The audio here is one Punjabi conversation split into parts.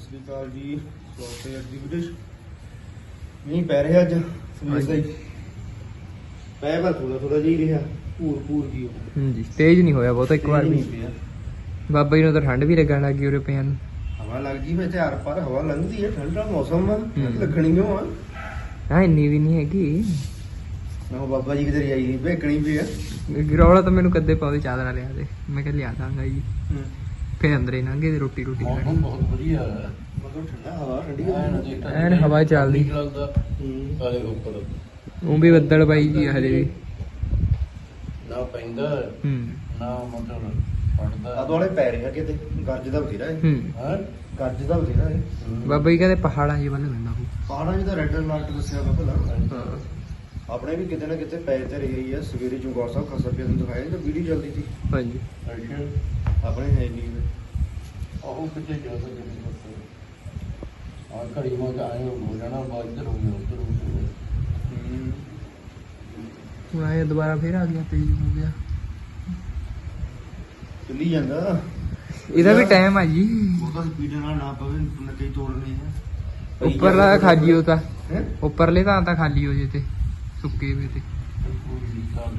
ਸਤਿ ਸ਼੍ਰੀ ਅਕਾਲ ਜੀ। ਸਵਾਗਤ ਹੈ ਅੱਜ ਦੀ ਵੀਡੀਓ ਮੀਂਹ ਪੈ ਰਿਹਾ ਅੱਜ ਸਵੇਰ ਦਾ ਹੀ। ਪੈ ਬਾ ਥੋੜਾ ਥੋੜਾ ਜਿਹਾ ਹੀ ਰਿਹਾ। ਪੂਰ ਪੂਰ ਜੀ ਹਾਂਜੀ ਤੇਜ਼ ਨਹੀਂ ਹੋਇਆ ਬਹੁਤਾ ਇੱਕ ਵਾਰ ਵੀ। ਬਾਬਾ ਜੀ ਨੂੰ ਤਾਂ ਠੰਡ ਵੀ ਲੱਗਣ ਲੱਗੀ ਉਰੇ ਪਿਆਂ ਨੂੰ। ਹਵਾ ਲੱਗਦੀ ਵੇ ਚਾਰ ਪਰ ਹਵਾ ਲੰਘਦੀ ਹੈ ਠੰਡਾ ਮੌਸਮ ਆ ਹੂੰ। ਲੱਗਣੀ ਕਿਉਂ ਆ। ਹਾਂ ਇੰਨੀ ਵੀ ਨਹੀਂ ਹੈਗੀ। ਕਿਹਾ ਬਾਬਾ ਜੀ ਕਿਤੇ ਆਈ ਨਹੀਂ ਭੇਕਣੀ ਵੀ ਆ। ਗਰੌਲਾ ਤਾਂ ਮੈਨੂੰ ਕਦੇ ਪਾਉਂਦੇ ਚਾਦਰਾ ਲਿਆ ਦੇ। ਮੈਂ ਕਿਹਾ ਲਿਆ ਦਾਂਗਾ ਜੀ। ਫੇਰ ਅੰਦਰੇ ਲੰਘੇ ਤੇ ਰੋਟੀ ਰੋਟੀ ਮੌਸਮ ਖਾਣੀ ਬਹੁਤ ਵਧੀਆ ਹੈ। ਮਤਲਬ ਠੰਡਾ ਹਵਾ ਠੰਡੀ ਹਵਾ। ਐਨ ਹਵਾ ਚੱਲਦੀ। ਹੂੰ। ਕਾਲੇ ਉੱਪਰ। ਉਹ ਵੀ ਬੱਦਲ ਬਾਈ ਜੀ ਹਲੇ ਵੀ। ਨਾ ਪੈਂਦਾ ਹੂੰ ਨਾ ਮਤਲਬ ਪੜਦਾ ਆ ਦੁਆਲੇ ਪੈ ਰਿਹਾ ਕਿਤੇ ਗਰਜ ਦਾ ਬਥੇਰਾ ਹੈ। ਹੂੰ। ਹਾਂ? ਗਰਜ ਦਾ ਬਥੇਰਾ ਹੈ। ਬਾਬਾ ਜੀ ਕਹਿੰਦੇ ਪਹਾੜਾਂ ਜੀ ਵੱਲ ਪੈਂਦਾ ਉਹ। ਪਹਾੜਾਂ 'ਚ ਤਾਂ ਰੈੱਡ ਅਲਰਟ ਦੱਸਿਆ ਵਾ ਭਲਾ ਹਾਂ ਆਪਣੇ ਵੀ ਕਿਤੇ ਨਾ ਕਿਤੇ ਪੈ ਤੇ ਰਹੀ ਹੀ। ਸਵੇਰੇ ਚੁੰਗੌਰ ਸਾਹਿਬ ਖਾਸਾ ਪਿਆ ਨੂੰ ਦਿਖਾਇਆ ਤਾਂ ਵੀਡੀਓ ਚੱਲਦੀ ਸੀ। ਹਾਂਜੀ। ਅੱਛਾ। ਆਪਣੇ ਹੈ ਨਹੀਂ। ਉਹ ਕਿਤੇ ਜਾ ਸਕਦੇ ਆ ਘੜੀ ਮਾ ਆਏ ਹੋ ਜਾਣਾ ਬਾਅਦ ਇੱਧਰ ਹੋ ਗਿਆ ਉੱਧਰ ਹੋ। ਗਿਆ ਹੁਣ ਆਏ ਦੁਬਾਰਾ ਫੇਰ ਆ ਗਿਆ ਤੇਜ਼ ਹੋ ਗਿਆ। ਚੱਲੀ ਜਾਂਦਾ। ਇਹਦਾ ਵੀ ਟਾਈਮ ਆ ਜੀ। ਉਹਦਾ ਸਪੀਡ ਨਾਲ ਨਾ ਪਵੇ ਨੱਕੇ ਹੀ ਤੋੜਨੇ ਆ। ਉੱਪਰਲਾ ਖਾਲੀ ਹੋ ਤਾਂ। ਹੈ? ਉੱਪਰਲੇ ਤਾਂ ਤਾਂ ਖਾਲੀ ਹੋ ਜੇ ਤੇ ਸੁੱਕੇ ਵੇ ਤੇ।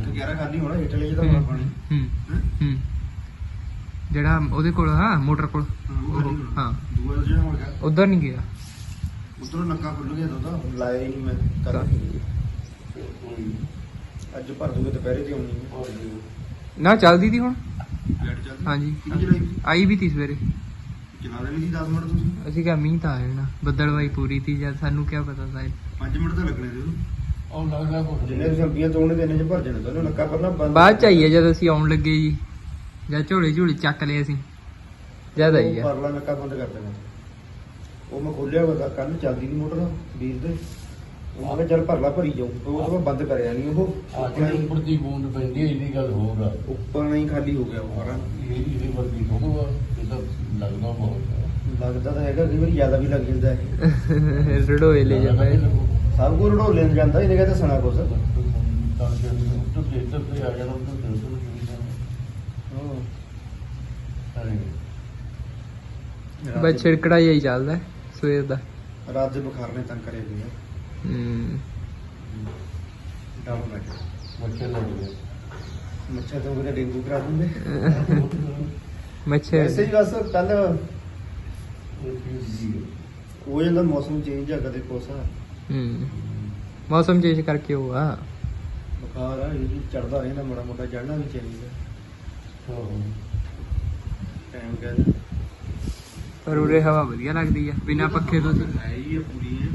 ਤੇ 11 ਖਾਲੀ ਹੋਣਾ ਹੇਠਲੇ ਜਿਹਦਾ ਪਾਣੀ। ਹੂੰ। ਹੈਂ? ਜਿਹੜਾ ਉਹਦੇ ਕੋਲ ਹਾਂ ਮੋਟਰ ਕੋਲ। ਹਾਂ ਦੂਆ ਜਿਹੜਾ ਹੋ ਗਿਆ। ਉਧਰ ਨਹੀਂ ਗਿਆ? ਉਧਰੋਂ ਨੱਕਾ ਖੁੱਲ ਗਿਆ ਉਹਦਾ। ਲਾਇਆ ਹੀ ਨਹੀਂ ਮੈਂ ਕਰ ਅੱਜ ਭਰ ਦੂਗੇ ਦੁਪਹਿਰੇ ਤੇ ਆਉਣੀ ਹੈ ਨਾ ਚੱਲਦੀ ਦੀ ਹੁਣ? ਹਾਂਜੀ? ਆਈ ਵੀ ਤੀ ਸਵੇਰੇ। ਚਲਾ ਦੇਣੀ ਸੀ 10 ਮਿੰਟ ਤੁਸੀਂ? ਅਸੀਂ ਕਿਹਾ ਮੀਂਹ ਤਾਂ ਆ ਜਾਣਾ ਬੱਦਲਵਾਈ ਪੂਰੀ ਤੀ ਜਦ ਸਾਨੂੰ ਕੀ ਪਤਾ ਸੀ 5 ਮਿੰਟ ਤਾਂ ਲੱਗਣੇ ਸੀ ਉਹ ਲੱਗਦਾ ਜਿੰਨੇ ਤੁਸੀਂ ਅੰਬੀਆਂ ਤੋੜਨੇ ਤੇ ਇੰਨੇ ਚ ਭਰ ਜਾਣਾ ਤੁਹਾਨੂੰ ਨੱਕਾ ਪਰਨਾ ਬੰਦ ਬਾਅਦ ਚ ਆਈ ਹੈ ਜਦ ਅਸੀਂ ਆਉਣ ਲੱਗੇ ਜੀ। ਜਦ ਝੋਲੇ ਝੋਲੇ ਚੱਕ ਲਏ ਅਸੀਂ। ਜਦ ਆਈ ਆ। ਪਰਲਾ ਨੱਕਾ ਬੰਦ ਕਰ ਦੇਣਾ। ਉਹ ਮੈਂ ਖੋਲਿਆ ਵਾ ਕੱਲ ਚੱਲਦੀ ਨਹੀਂ ਮੋਟਰ ਵੀਰ ਦੇ। ਉਹ ਮੈਂ ਚੱਲ ਭਰਲਾ ਭਰੀ ਜਾਊ। ਉਹ ਤੋਂ ਬਾਅਦ ਬੰਦ ਕਰਿਆ ਨਹੀਂ ਉਹ। ਆਖੇ ਉੱਪਰ ਦੀ ਬੂੰਦ ਪੈਂਦੀ ਹੈ ਇਹਦੀ ਗੱਲ ਹੋਰ ਆ। ਉੱਪਰ ਨਹੀਂ ਖਾਲੀ ਹੋ ਗਿਆ ਉਹ ਸਾਰਾ। ਇਹ ਇਹਦੇ ਵਰਗੀ ਥੋੜਾ ਇਹ ਤਾਂ ਲੱਗਦਾ ਬਹੁਤ। ਲੱਗਦਾ ਤਾਂ ਹੈਗਾ ਕਈ ਵਾਰੀ ਜ਼ਿਆਦਾ ਵੀ ਲੱਗ ਜਾਂਦਾ ਹੈ। ਰੜੋਏ ਲੈ ਜਾਂਦਾ ਇਹ। ਸਭ ਕੁਝ ਰੜੋ ਲੈਣ ਜਾਂਦਾ ਇਹਨੇ ਕਹਿੰਦਾ ਸੁਣਾ ਕੁਛ। ਤਾਂ ਜੇ ਉੱਤਰ ਇੱਧਰ ਤੇ ਆ ਜਾਣਾ ਉੱਤਰ ਦੇ ਉੱਧਰ ਨੂੰ ਚਲੀ ਜਾਣਾ। ਅਰੇ ਬਸ ਛਿੜਕੜਾ ਹੀ ਚੱਲਦਾ ਸਵੇਰ ਦਾ। ਰਾਤ ਦੇ ਬੁਖਾਰ ਨੇ ਤੰਗ ਕਰੇ ਹੋਏ ਆ। ਹੂੰ। ਡਾਊਨ ਲੱਗ ਬੱਚੇ ਲੱਗ ਗਏ ਮੱਛਰ ਤੋਂ ਕਿਤੇ ਡੇਂਗੂ ਕਰਾ ਦਿੰਦੇ। ਮੱਛਰ। ਵੈਸੇ ਹੀ ਬਸ ਕੱਲ ਹੈ। ਜਾਂਦਾ ਮੌਸਮ ਚੇਂਜ ਆ ਕਦੇ ਕੋਸਾ ਹੂੰ। ਮੌਸਮ ਚੇਂਜ ਕਰਕੇ ਉਹ ਆ। ਬੁਖਾਰ ਆ ਇਹ ਚੜਦਾ ਰਹਿੰਦਾ ਮੋੜਾ ਮੋਟਾ ਚੜਨਾ ਵੀ ਚਾਹੀਦਾ। ਟਾਈਮ ਪਰ ਉਰੇ ਹਵਾ ਵਧੀਆ ਲੱਗਦੀ ਆ ਬਿਨਾ ਪੱਖੇ ਤੋਂ ਸੀ ਹੈ ਹੀ ਆ ਪੂਰੀ ਹੈ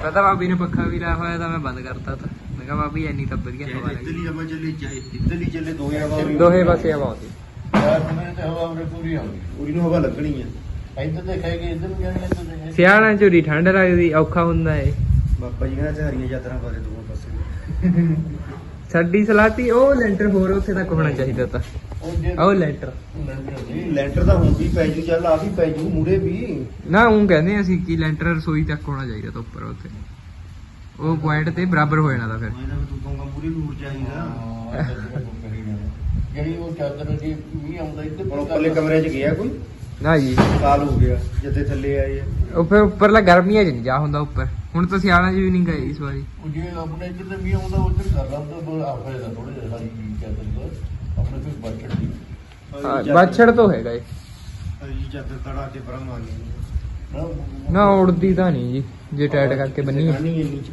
ਪਤਾ ਬਾਬੀ ਨੇ ਪੱਖਾ ਵੀ ਲਾਇਆ ਹੋਇਆ ਤਾਂ ਮੈਂ ਬੰਦ ਕਰਤਾ ਤਾ। ਮੈਂ ਕਿਹਾ ਬਾਬੀ ਇੰਨੀ ਤਾਂ ਵਧੀਆ ਹਵਾ ਲੱਗੀ। ਇੱਧਰਲੀ ਹਵਾ ਚੱਲੇ ਚਾਹੇ ਇੱਧਰਲੀ ਚੱਲੇ ਦੋਹੇ ਹਵਾ ਹੋਣੀ। ਦੋਹੇ ਪਾਸੇ ਹਵਾ ਆਉਂਦੀ। ਦਿਨਾਂ ਤੇ ਹਵਾ ਉਰੇ ਪੂਰੀ ਆਉਂਦੀ। ਪੂਰੀ ਨੂੰ ਹਵਾ ਲੱਗਣੀ ਆ। ਇੱਧਰ ਦੇਖੇਗੀ ਇੱਧਰ ਨੂੰ ਜਾਣੀ ਇੱਧਰ ਦੇਖੇਗੀ ਸਿਆਲਾਂ ਚੋਰੀ ਠੰਡ ਲੱਗਦੀ ਔਖਾ ਹੁੰਦਾ ਏ। ਬਾਬਾ ਜੀ ਕਹਿੰਦਾ ਚਾਰੀਆਂ ਯਾਤਰਾ ਬਾਰੇ ਦੋਵਾਂ ਪਾਸੇ। ਸਾਡੀ ਸਲਾਤੀ ਉਹ ਲੈਂਟਰ ਹੋਰ ਉੱਥੇ ਤੱਕ ਹੋਣਾ ਚਾਹੀਦਾ ਤਾਂ। ਉਹ ਲੈਂਟਰ ਲੈਂਟਰ ਤਾਂ ਹੁਣ ਵੀ ਪੈ ਜੂ ਚੱਲ ਆ ਵੀ ਪੈ ਜੂ ਮੂਰੇ ਵੀ। ਨਾ ਉਹ ਕਹਿੰਦੇ ਅਸੀਂ ਕਿ ਲੈਂਟਰ ਰਸੋਈ ਤੱਕ ਹੋਣਾ ਚਾਹੀਦਾ ਤਾਂ ਉੱਪਰ ਉੱਥੇ। ਉਹ ਪੁਆਇੰਟ ਤੇ ਬਰਾਬਰ ਹੋ ਜਾਣਾ ਤਾਂ ਫਿਰ। ਮੈਂ ਤਾਂ ਤੂੰ ਕਹੂੰਗਾ ਮੂਰੇ। ਜਿਹੜੀ ਉਹ ਚਾਦਰ ਮੀਂਹ ਆਉਂਦਾ ਹੁਣ ਉੱਪਰਲੇ ਕਮਰੇ 'ਚ ਗਿਆ ਕੋਈ? ਨਾ ਜੀ। ਸਾਲ ਹੋ ਗਿਆ ਜਿੱਥੇ ਥੱਲੇ ਆਏ ਆ। ਉਹ ਫਿਰ ਉੱਪਰਲਾ ਗਰਮੀਆਂ 'ਚ ਨਹੀਂ ਜਾ ਹੁੰਦਾ ਉੱਪਰ। ਹੁਣ ਤਾਂ ਸਿਆਲਾਂ 'ਚ ਵੀ ਨਹੀਂ ਗਏ ਇਸ ਵਾਰੀ। ਉਹ ਜੇ ਆਪਣੇ ਇੱਧਰ ਤੇ ਮੀਂਹ ਆਉਂਦਾ ਉੱਧਰ ਕਰ ਲਾ ਤਾਂ ਦਾ ਥੋੜਾ ਜਿਹਾ ਸਾਰੀ ਚੀਜ਼ ਚਾਦਰ ਦਾ। ਆਪਣੇ ਹਾਂ, ਬਾਛੜ ਤੋਂ ਹੈਗਾ ਏ ਹਰੀ ਚਾਦਰ ਤੜਾ ਕੇ ਮਾਰ ਲਈ ਨਾ। ਉੜਦੀ ਤਾਂ ਨਹੀਂ ਜੀ ਜੇ ਟਾਈਟ ਕਰਕੇ ਬੰਨੀ ਆ। ਨਹੀਂ ਇੰਨੀ ਚ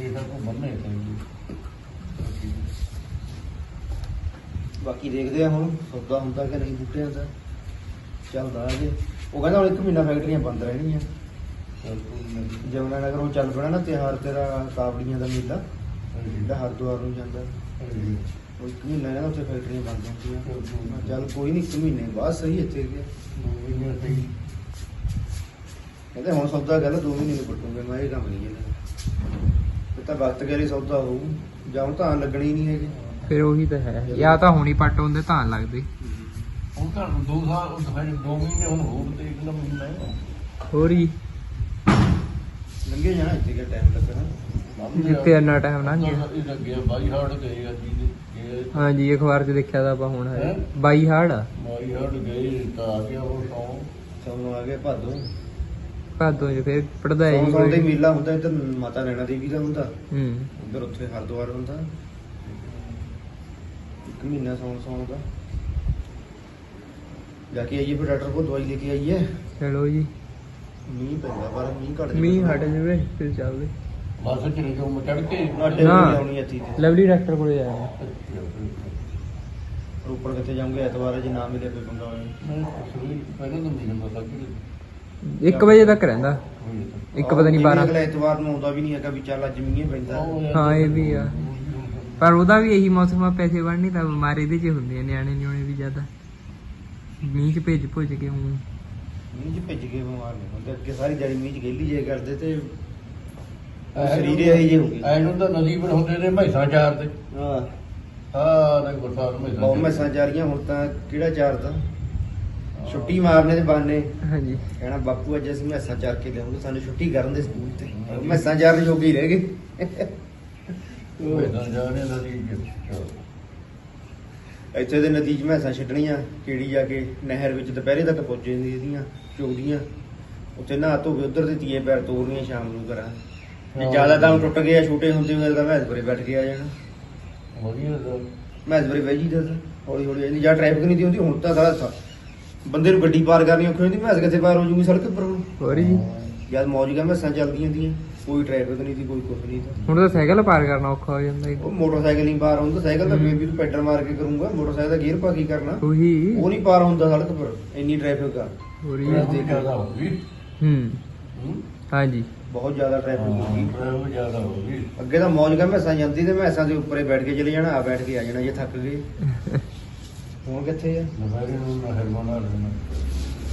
ਇਹਦਾ ਕੋ ਬੰਨੇ ਚਾਹੀਦੀ ਬਾਕੀ ਦੇਖਦੇ ਆ ਹੁਣ ਸੌਦਾ ਹੁੰਦਾ ਕਿ ਨਹੀਂ ਬੂਟਿਆਂ ਦਾ। ਚੱਲਦਾ ਅਜੇ ਉਹ ਕਹਿੰਦਾ ਹੁਣ ਇੱਕ ਮਹੀਨਾ ਫੈਕਟਰੀਆਂ ਬੰਦ ਰਹਿਣਗੀਆਂ ਜਮਨਾ ਨਗਰ ਉਹ ਚੱਲ ਪੈਣਾ ਨਾ ਤਿਉਹਾਰ ਤੇਰਾ ਕਾਵੜੀਆਂ ਦਾ ਮੇਲਾ। ਜਿਹੜਾ ਹਰਿਦੁਆਰ ਨੂੰ ਜਾਂਦਾ। ਉਹ ਇੱਕ ਮਹੀਨਾ ਕਹਿੰਦਾ ਉੱਥੇ ਫੈਕਟਰੀਆਂ ਬੰਦ ਹੁੰਦੀਆਂ। ਮੈਂ ਕਿਹਾ ਚੱਲ ਕੋਈ ਨਹੀਂ ਇੱਕ ਮਹੀਨੇ ਬਾਅਦ ਸਹੀ ਇੱਥੇ ਗਿਆ ਕਹਿੰਦੇ ਹੁਣ ਸੌਦਾ ਗੱਲ ਦੋ ਮਹੀਨੇ ਨੂੰ ਪਟੂਗੇ ਮੈਂ ਇਹ ਕੰਮ ਨਹੀਂ ਇਹਨਾਂ ਇਹ ਤਾਂ ਵਕਤ ਗੈਰੀ ਸੌਦਾ ਹੋਊ ਜਾਂ ਹੁਣ ਤਾਂ ਲੱਗਣੀ ਨਹੀਂ ਹੈਗੀ। ਫਿਰ ਉਹੀ ਤਾਂ ਹੈ ਜਾਂ ਤਾਂ ਹੁਣੀ ਪੱਟ ਹੁੰਦੇ ਤਾਂ ਲੱਗਦੇ। ਹੁਣ ਤਾਂ ਦੋ ਸਾਲ ਉਹ ਤਾਂ ਦੋ ਮਹੀਨੇ ਹੁਣ ਹੋਰ ਤੇ ਇੱਕ ਮਹੀਨਾ ਹੈ। ਹੋਰ ਹੀ ਲੰਘੇ ਜਾਣਾ ਇੱਥੇ ਕਿ ਟਾਈਮ ਲੱਗਣਾ ਜਿੱਥੇ ਇੰਨਾ ਟਾਈਮ ਲੰਘ ਗਿਆ। ਇਹ ਲੱਗਿਆ ਬਾਈ ਹਾਰਡ ਗਏ ਆ ਜੀ ਗਏ ਹਾਂਜੀ ਅਖਬਾਰ 'ਚ ਦੇਖਿਆ ਤਾਂ ਆਪਾਂ ਹੁਣ ਹੈਂ? 22 ਹਾੜ ਆ? ਬਾਈ ਹਾਰਡ ਗਏ ਤਾਂ ਆ ਗਿਆ ਉਹ ਸੌ। ਸੌਣ ਆ ਗਏ ਭਾਦੋਂ। ਭਾਦੋਂ ਚ ਫਿਰ ਪੜਦਾ ਸੌਣ ਸੌਣ ਦੇ ਹੈ ਮੇਲਾ ਹੁੰਦਾ ਇੱਧਰ ਮਾਤਾ ਨੈਣਾ ਦੇਵੀ ਦਾ ਹੁੰਦਾ। ਹੂੰ। ਉਧਰ ਉੱਥੇ ਹਰਿਦੁਆਰ ਹੁੰਦਾ। ਇੱਕ ਮਹੀਨਾ ਸੌਣ ਸੌਣ ਦਾ। ਜਾ ਕੇ ਆਈਏ ਫਿਰ ਡਾਕਟਰ ਕੋਲ ਦਵਾਈ ਲੈ ਕੇ ਆਈਏ। ਚਲੋ ਜੀ। ਮੀਂਹ ਪੈਂਦਾ ਪਰ ਮੀਂਹ ਘਟ ਮੀਂਹ ਹਟ ਜਾਵੇ ਫਿਰ ਚੱਲਦੇ। ਬਸ ਚਲੇ ਜਾਓ ਮੈਂ ਚੜ ਕੇ ਅੱਡੇ ਨਾ। ਨਹੀਂ ਆਉਣੀ ਇੱਥੇ ਤੇ ਲਵਲੀ ਡਾਕਟਰ ਕੋਲੇ ਜਾਣਾ ਉੱਪਰ ਕਿੱਥੇ ਜਾਉਂਗੇ ਐਤਵਾਰ ਜੇ ਨਾ ਮਿਲੇ ਕੋਈ ਬੰਦਾ ਅਸਲੀ ਪਹਿਲਾਂ ਤਾਂ ਨਹੀਂ ਜਾਂਦਾ ਲੱਗੀ 1 ਵਜੇ ਤੱਕ ਰਹਿੰਦਾ। ਇੱਕ ਪਤਾ ਨਹੀਂ 12 ਅਗਲੇ ਐਤਵਾਰ ਨੂੰ ਆਉਂਦਾ ਵੀ ਨਹੀਂ ਹੈਗਾ ਵੀ ਚੱਲ ਅੱਜ ਮੀਂਹ ਪੈਂਦਾ। ਹਾਂ, ਇਹ ਵੀ ਆ। ਪਰ ਉਹਦਾ ਵੀ ਇਹੀ ਮੌਸਮ ਆ ਪੈਸੇ ਬਣਨੀ ਤਾਂ ਬਿਮਾਰੀ ਦੇ ਚ ਹੁੰਦੇ ਆ ਨਿਆਣੇ ਨਿਆਣੇ ਵੀ ਜ਼ਿਆਦਾ। ਮੀਂਹ ਚ ਭੇਜ ਭੁੱਜ ਕੇ ਹੁਣ ਮੀਂਹ 'ਚ ਭਿੱਜ ਕੇ ਬਿਮਾਰ ਨਹੀਂ ਹੁੰਦੇ ਅੱਗੇ ਸਾਰੀ ਦਿਹਾੜੀ ਮੀਂਹ 'ਚ ਗੇਲੀ ਜੇ ਕਰਦੇ ਤੇ ਸਰੀਰ ਇਹੋ ਜਿਹੇ ਹੋ ਗਏ। ਐਨੂੰ ਤਾਂ ਨਦੀ ਪਰ ਹੁੰਦੇ ਨੇ ਮੈਸਾਂ ਚਾਰ ਤੇ। ਹਾਂ। ਹਾਂ ਨਾ ਬਰਸਾਤ ਮੈਸਾਂ ਬਹੁਤ ਮੈਸਾਂ ਜਾ ਰਹੀਆਂ ਹੁਣ ਤਾਂ ਕਿਹੜਾ ਚਾਰਦਾ ਛੁੱਟੀ ਮਾਰਨੇ ਦੇ ਬਾਨੇ। ਹਾਂਜੀ। ਕਹਿਣਾ ਬਾਪੂ ਅੱਜ ਅਸੀਂ ਮੈਸਾਂ ਚਾਰ ਕੇ ਲਿਆਉਂਗੇ ਸਾਨੂੰ ਛੁੱਟੀ ਕਰਨ ਦੇ ਸਕੂਲ ਤੇ। ਮੈਸਾਂ ਚਾਰਨ ਜੋਗੇ ਹੀ ਰਹਿ ਗਏ। ਮੈਸਾਂ ਜਾਣੇ ਨਦੀ ਚ ਇੱਥੇ ਦੇ ਮੈਸਾਂ ਛੱਡਣੀਆਂ ਕਿਹੜੀ ਜਾ ਕੇ ਨਹਿਰ ਵਿੱਚ ਦੁਪਹਿਰੇ ਤੱਕ ਪਹੁੰਚ ਜਾਂਦੀਆਂ ਇਹਦੀਆਂ ਚੋਗਦੀਆਂ ਉੱਥੇ ਨਹਾ ਧੋ ਕੇ ਉਧਰ ਦੇ ਤੀਏ ਪੈਰ ਤੋਰਨੀਆਂ ਸ਼ਾਮ ਨੂੰ ਕਰਾਂ ਜੇ ਜ਼ਿਆਦਾ ਦਮ ਟੁੱਟ ਗਿਆ ਛੋਟੇ ਹੁੰਦੇ ਹੋਏ ਤਾਂ ਮੈਸ ਬਰੇ ਬੈਠ ਕੇ ਆ ਜਾਣਾ। ਵਧੀਆ ਦਾ ਮੈਸ ਬਰੇ ਬਹਿ ਜੀਦਾ ਤਾਂ ਹੌਲੀ ਹੌਲੀ ਇਹਦੀ ਜਾਂ ਟ੍ਰੈਫਿਕ ਨਹੀਂ ਦੀ ਹੁੰਦੀ ਹੁਣ ਤਾਂ ਸਾਰਾ ਸਾ- ਬੰਦੇ ਨੂੰ ਗੱਡੀ ਪਾਰ ਕਰਨੀ ਔਖੀ ਹੁੰਦੀ ਮੈਸ ਕਿੱਥੇ ਪਾਰ ਹੋ ਜੂਗੀ ਸੜਕ ਪਰ ਹੁਣ। ਹੋਰ ਜੀ। ਜਦ ਮੌਜੀਆਂ ਮੈਸਾਂ ਚੱਲਦੀਆਂ ਦੀਆਂ ਕੋਈ ਟ੍ਰੈਫਿਕ ਨਹੀਂ ਸੀ ਕੋਈ ਕੁਛ ਨਹੀਂ ਤਾਂ ਹੁਣ ਤਾਂ ਸਾਈਕਲ ਪਾਰ ਕਰਨਾ ਔਖਾ ਹੋ ਜਾਂਦਾ ਉਹ ਮੋਟਰਸਾਈਕਲ ਨਹੀਂ ਪਾਰ ਹੁੰਦਾ ਸਾਈਕਲ ਤਾਂ ਫੇਰ ਵੀ ਤੂੰ ਪੈਡਲ ਮਾਰ ਕੇ ਕਰੂੰਗਾ ਮੋਟਰਸਾਈਕਲ ਦਾ ਗੇਅਰ ਪਾ ਕੀ ਕਰਨਾ। ਉਹੀ। ਉਹ ਨਹੀਂ ਪਾਰ ਹੁੰਦਾ ਸੜਕ ਪਰ ਇੰਨੀ ਟ੍ਰੈਫਿਕ ਆ। ਹੋਰ ਜੀ। ਟ੍ਰੈਫਿਕ ਜ਼ਿਆਦਾ ਹੋ ਗਈ ਹੂੰ। ਹੂੰ। ਹਾਂਜੀ। ਬਹੁਤ ਜ਼ਿਆਦਾ ਟ੍ਰੈਫਿਕ ਹੋ ਗਈ ਟ੍ਰੈਫਿਕ ਜ਼ਿਆਦਾ ਹੋ ਗਈ ਅੱਗੇ ਤਾਂ ਮੌਜ ਕਾ ਮੈਸਾਂ ਜਾਂਦੀ ਤੇ ਮੈਸਾਂ ਦੇ ਉੱਪਰੇ ਬੈਠ ਕੇ ਚਲੇ ਜਾਣਾ ਆ ਬੈਠ ਕੇ ਆ ਜਾਣਾ ਜੇ ਥੱਕ ਗਏ। ਹੁਣ ਕਿੱਥੇ ਆ? ਦੁਪਹਿਰੇ ਨੂੰ ਨਹਿਰ ਬਣਾ ਲੈਣਾ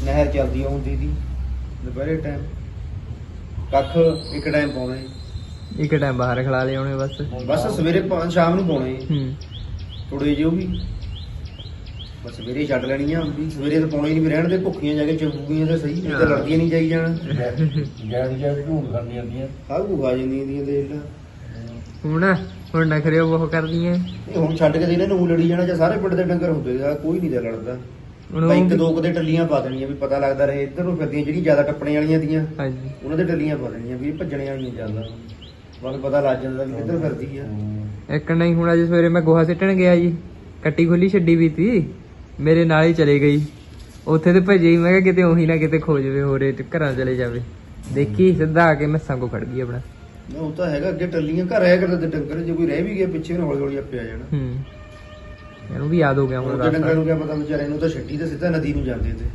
ਨਹਿਰ ਚੱਲਦੀ ਆ ਹੁੰਦੀ ਦੀ ਦੁਪਹਿਰੇ ਟਾਈਮ ਕੱਖ ਇੱਕ ਟਾਈਮ ਪਾਉਣੇ ਇੱਕ ਟਾਈਮ ਬਾਹਰ ਖਲਾ ਲਿਆਉਣੇ ਬਸ। ਬਸ ਸਵੇਰੇ ਪਾ- ਸ਼ਾਮ ਨੂੰ ਪਾਉਣੇ। ਹੂੰ। ਥੋੜੇ ਜਿਹੇ ਉਹ ਵੀ। ਬਸ ਸਵੇਰੇ ਛੱਡ ਲੈਣੀਆਂ ਵੀ ਸਵੇਰੇ ਤਾਂ ਪਾਉਣੇ ਨਹੀਂ ਵੀ ਰਹਿਣ ਦੇ ਭੁੱਖੀਆਂ ਜਾ ਕੇ ਚੁੱਪੂਗੀਆਂ ਤਾਂ ਸਹੀ ਤਾਂ ਲੜਦੀਆਂ ਨਹੀਂ ਜਾਈ ਜਾਣਾ ਜੈਨ ਜੈਨ ਢੂੰਡ ਖਾਣੀ ਜਾਂਦੀਆਂ। ਸਭ ਕੁ ਆ ਜਾਂਦੀਆਂ ਦੀਆਂ ਦੇਖ ਲੈ। ਹੁਣ ਹੁਣ ਨਖਰੇ ਉਹ ਕਰਦੀਆਂ। ਇਹ ਹੁਣ ਛੱਡ ਕੇ ਦੇ ਇਹਨਾਂ ਨੂੰ ਲੜੀ ਜਾਣਾ ਜਾਂ ਸਾਰੇ ਪਿੰਡ ਦੇ ਡੰਗਰ ਹੁੰਦੇ ਆ ਕੋਈ ਨਹੀਂ ਦਾ ਲੜਦਾ। ਹੁਣ ਇੱਕ ਦੋ ਕਦੇ ਟੱਲੀਆਂ ਪਾ ਦੇਣੀਆਂ ਵੀ ਪਤਾ ਲੱਗਦਾ ਰਹੇ ਇੱਧਰ ਨੂੰ ਫਿਰਦੀਆਂ ਜਿਹੜੀ ਜ਼ਿਆਦਾ ਟੱਪਣੇ ਵਾਲੀਆਂ ਦੀਆਂ ਹਾਂਜੀ। ਉਹਨਾਂ ਦੇ ਟੱਲੀਆਂ ਪਾ ਦੇਣੀਆਂ ਵੀ ਭੱਜਣੇ ਵਾਲੀਆਂ ਜ਼ਿਆਦਾ। ਬਾਕੀ ਪਤਾ ਲੱਗ ਜਾਂਦਾ ਵੀ ਕਿੱਧਰ ਫਿਰਦੀ ਆ। ਇੱਕ ਨਹੀਂ ਹੁਣ ਅੱਜ ਸਵੇਰੇ ਮੈਂ ਗੋਹਾ ਸਿੱਟਣ ਗਿਆ ਜੀ ਕੱਟੀ ਖੁੱਲੀ ਛੱਡੀ ਵੀ ਤੀ। ਮੇਰੇ ਨਾਲ ਹੀ ਚਲੇ ਗਈ। ਉੱਥੇ ਤੇ ਭੱਜੀ ਮੈਂ ਕਿਹਾ ਕਿਤੇ ਉਹੀ ਨਾ ਕਿਤੇ ਖੋ ਜਵੇ ਹੋਰੇ ਤੇ ਘਰਾਂ ਚਲੇ ਜਾਵੇ। ਦੇਖੀ ਸਿੱਧਾ ਆ ਕੇ ਮੈਸਾਂ ਕੋ ਖੜ ਗਈ ਆਪਣਾ। ਨਾ ਉਹ ਤਾਂ ਹੈਗਾ ਅੱਗੇ ਟੱਲੀਆਂ ਘਰ ਆਇਆ ਕਰਦੇ ਤੇ ਡੰਗਰ ਜੇ ਕੋਈ ਰਹਿ ਵੀ ਗਿਆ ਪਿੱਛੇ ਨੂੰ ਹੌਲੀ ਹੌਲੀ ਆਪੇ ਆ ਜਾਣਾ। ਹੂੰ। ਇਹਨੂੰ ਵੀ ਯਾਦ ਹੋ ਗਿਆ ਹੁਣ ਹੁਣ ਤੇ ਡੰਗਰ ਨੂੰ ਕਿਆ ਪਤਾ ਵਿਚਾਰੇ ਨੂੰ ਤਾਂ ਛੱਡੀ ਤੇ ਸਿੱਧਾ ਨਦੀ ਨੂੰ ਜਾਂਦੇ ਤੇ।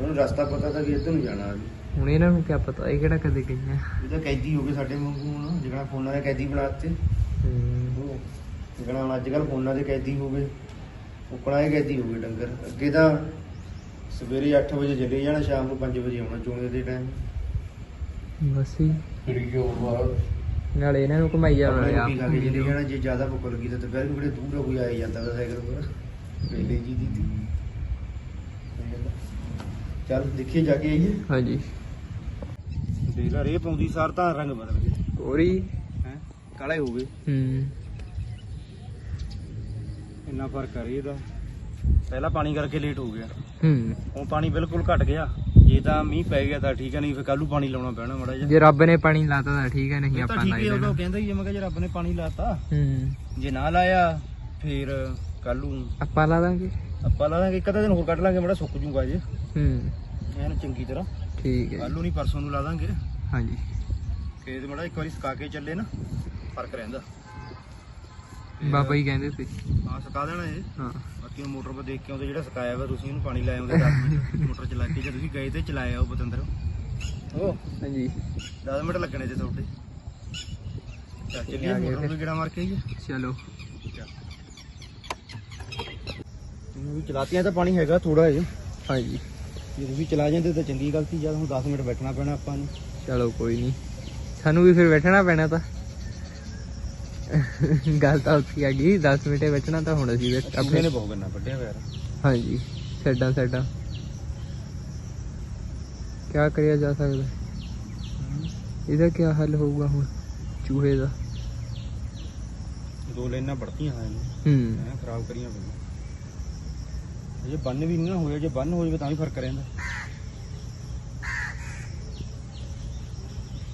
ਉਹਨੂੰ ਰਸਤਾ ਪਤਾ ਤਾਂ ਕਿ ਇੱਧਰ ਨੂੰ ਜਾਣਾ ਅੱਜ ਹੁਣ ਇਹਨਾਂ ਨੂੰ ਕੀ ਪਤਾ ਇਹ ਕਿਹੜਾ ਕਦੇ ਗਈਆਂ। ਇਹ ਤਾਂ ਕੈਦੀ ਹੋ ਗਏ ਸਾਡੇ ਵਾਂਗੂ ਹੁਣ ਜਿਹੜਾ ਫੋਨਾਂ ਦੇ ਕੈਦੀ ਬਣਾਤੇ ਹੂੰ। ਜਿਹੜਾ ਅੱਜ ਕੱਲ ਫੋਨਾਂ ਦੇ ਕੈਦੀ ਹੋ ਗਏ। ਇਹ ਕੈਦੀ ਹੋ ਗਏ ਡੰਗਰ। ਅੱਗੇ ਤਾਂ ਸਵੇਰੇ 8 ਵਜੇ ਚਲੇ ਜਾਣਾ ਸ਼ਾਮ ਨੂੰ 5 ਵਜੇ ਆਉਣਾ ਚੋਣੇ ਦੇ ਟਾਈਮ ਬਸ ਹੀ ਫਿਰ ਜੋ ਬਾਹਰ ਨਾਲੇ ਇਹਨਾਂ ਨੂੰ ਘੁਮਾਈ ਜਾਣਾ ਖਾ ਕੇ ਚਲੇ ਜਾਣਾ ਜੇ ਜ਼ਿਆਦਾ ਭੁੱਖ ਲੱਗੀ ਤਾਂ ਦੁਪਹਿਰ ਨੂੰ ਕਿਹੜੇ ਦੂਰ ਕੋਈ ਆਏ ਜਾਂਦਾ ਤਾਂ ਸਾਈਕਲ ਪਰ ਵੇਲੇ ਜੀ ਦੀ ਤੀ ਚੱਲ ਦੇਖੀਏ ਜਾ ਕੇ ਆਈਏ। ਹਾਂਜੀ। ਦੇਖ ਲੈ ਰੇ ਪਾਉਂਦੀ ਸਾਰ ਤਾਂ ਰੰਗ ਬਦਲ ਗਏ। ਕੋਰੀ ਹੈ ਕਾਲੇ ਹੋ ਗਏ। ਹੂੰ। ਇੰਨਾ ਫ਼ਰਕ ਆ ਇਹਦਾ। ਪਹਿਲਾਂ ਪਾਣੀ ਕਰਕੇ ਲੇਟ ਹੋ ਗਿਆ। ਹੂੰ। ਹੁਣ ਪਾਣੀ ਬਿਲਕੁਲ ਘਟ ਗਿਆ। ਜੇ ਤਾਂ ਮੀਂਹ ਪੈ ਗਿਆ ਤਾਂ ਠੀਕ ਹੈ ਨਹੀਂ ਫਿਰ ਕੱਲੂ ਪਾਣੀ ਲਾਉਣਾ ਪੈਣਾ ਮੜਾ ਜਿਹਾ। ਜੇ ਰੱਬ ਨੇ ਪਾਣੀ ਲਾਤਾ ਤਾਂ ਠੀਕ ਹੈ ਨਹੀਂ ਇਹ ਤਾਂ ਆਪਾਂ ਠੀਕ ਲਾਈ ਹੈ ਦੇਣਾ। ਉਹ ਕਹਿੰਦਾ ਜੇ ਮੈਂ ਕਿਹਾ ਜੇ ਰੱਬ ਨੇ ਪਾਣੀ ਲਾਤਾ ਹੂੰ। ਜੇ ਨਾ ਲਾਇਆ ਫਿਰ ਕੱਲੂ ਆਪਾਂ ਲਾ ਦਾਂਗੇ। ਆਪਾਂ ਲਾ ਦਾਂਗੇ ਇੱਕ ਅੱਧਾ ਦਿਨ ਹੋਰ ਕੱਢ ਲਾਂਗੇ ਮੜਾ ਸੁੱਕ ਜੂਗਾ ਜੇ। ਹੂੰ। ਐਨ ਚੰਗੀ ਤਰ੍ਹਾਂ। ਠੀਕ ਹੈ ਕੱਲੂ ਨਹੀਂ ਪਰਸੋਂ ਨੂੰ ਲਾ ਦਾਂਗੇ। ਹਾਂਜੀ। ਖੇਤ ਮੜਾ ਇੱਕ ਵਾਰੀ ਸੁਕਾ ਕੇ ਚੱਲੇ ਨਾ ਫ਼ਰਕ ਰਹਿੰਦਾ। ਬਾਬਾ ਜੀ ਕਹਿੰਦੇ ਸੀ। ਹਾਂ ਸੁਕਾ ਦੇਣਾ ਇਹ। ਹਾਂ। ਬਾਕੀ ਨੂੰ ਮੋਟਰ 'ਤੇ ਦੇਖ ਕੇ ਆਉਂਦੇ ਜਿਹੜਾ ਸੁਕਾਇਆ ਵਾ ਤੁਸੀਂ ਇਹਨੂੰ ਪਾਣੀ ਲਾਏ ਆਉਂਦੇ 10 ਮਿੰਟ। ਮੋਟਰ ਚਲਾ ਕੇ ਜੇ ਤੁਸੀਂ ਗਏ ਤੇ ਚਲਾਇਆ ਉਹ ਬਤੰਦਰ ਉਹ ਹਾਂਜੀ। 10 ਮਿੰਟ ਲੱਗਣੇ ਤੇ ਤੁਹਾਡੇ। ਚੱਲ ਚੱਲੀਏ ਮੋਟਰ ਨੂੰ ਮਾਰ ਕੇ ਆਈਏ। ਚਲੋ। ਇਹਨੂੰ ਵੀ ਚਲਾਤੀਆਂ ਤਾਂ ਪਾਣੀ ਹੈਗਾ ਥੋੜਾ ਜਿਹਾ। ਹਾਂਜੀ। ਜੇ ਤੁਸੀਂ ਚਲਾ ਜਾਂਦੇ ਤਾਂ ਚੰਗੀ ਗਲਤੀ ਜਦ ਹੁਣ 10 ਮਿੰਟ ਬੈਠਣਾ ਪੈਣਾ ਆਪਾਂ ਨੂੰ। ਚਲੋ ਕੋਈ ਨਹੀਂ ਸਾਨੂੰ ਵੀ ਫਿਰ ਬੈਠਣਾ ਪੈਣਾ ਤਾਂ। ਗੱਲ ਤਾਂ ਉੱਥੇ ਆ ਗਈ 10 ਮਿੰਟੇ ਬਚਣਾ ਤਾਂ ਹੁਣ ਅਸੀਂ ਆਪਣੇ ਨੇ ਬਹੁਤ ਗੰਨਾ ਵੱਡਿਆ ਹੋਇਆ ਹਾਂਜੀ ਸੈਡਾਂ ਸੈਡਾਂ ਕੀ ਕਰਿਆ ਜਾ ਸਕਦਾ? ਇਹਦਾ ਕੀ ਹੱਲ ਹੋਊਗਾ ਹੁਣ ਚੂਹੇ ਦਾ? ਦੋ ਲੈਣਾ ਪੜਤੀਆਂ ਹਾਂ ਇਹਨੂੰ ਹੂੰ। ਖਰਾਬ ਕਰੀਆਂ ਪਈਆਂ। ਜੇ ਬੰਨ ਵੀ ਨਹੀਂ ਹੋਇਆ ਜੇ ਬੰਨ ਹੋ ਜਾਵੇ ਤਾਂ ਵੀ ਫ਼ਰਕ ਰਹਿੰਦਾ।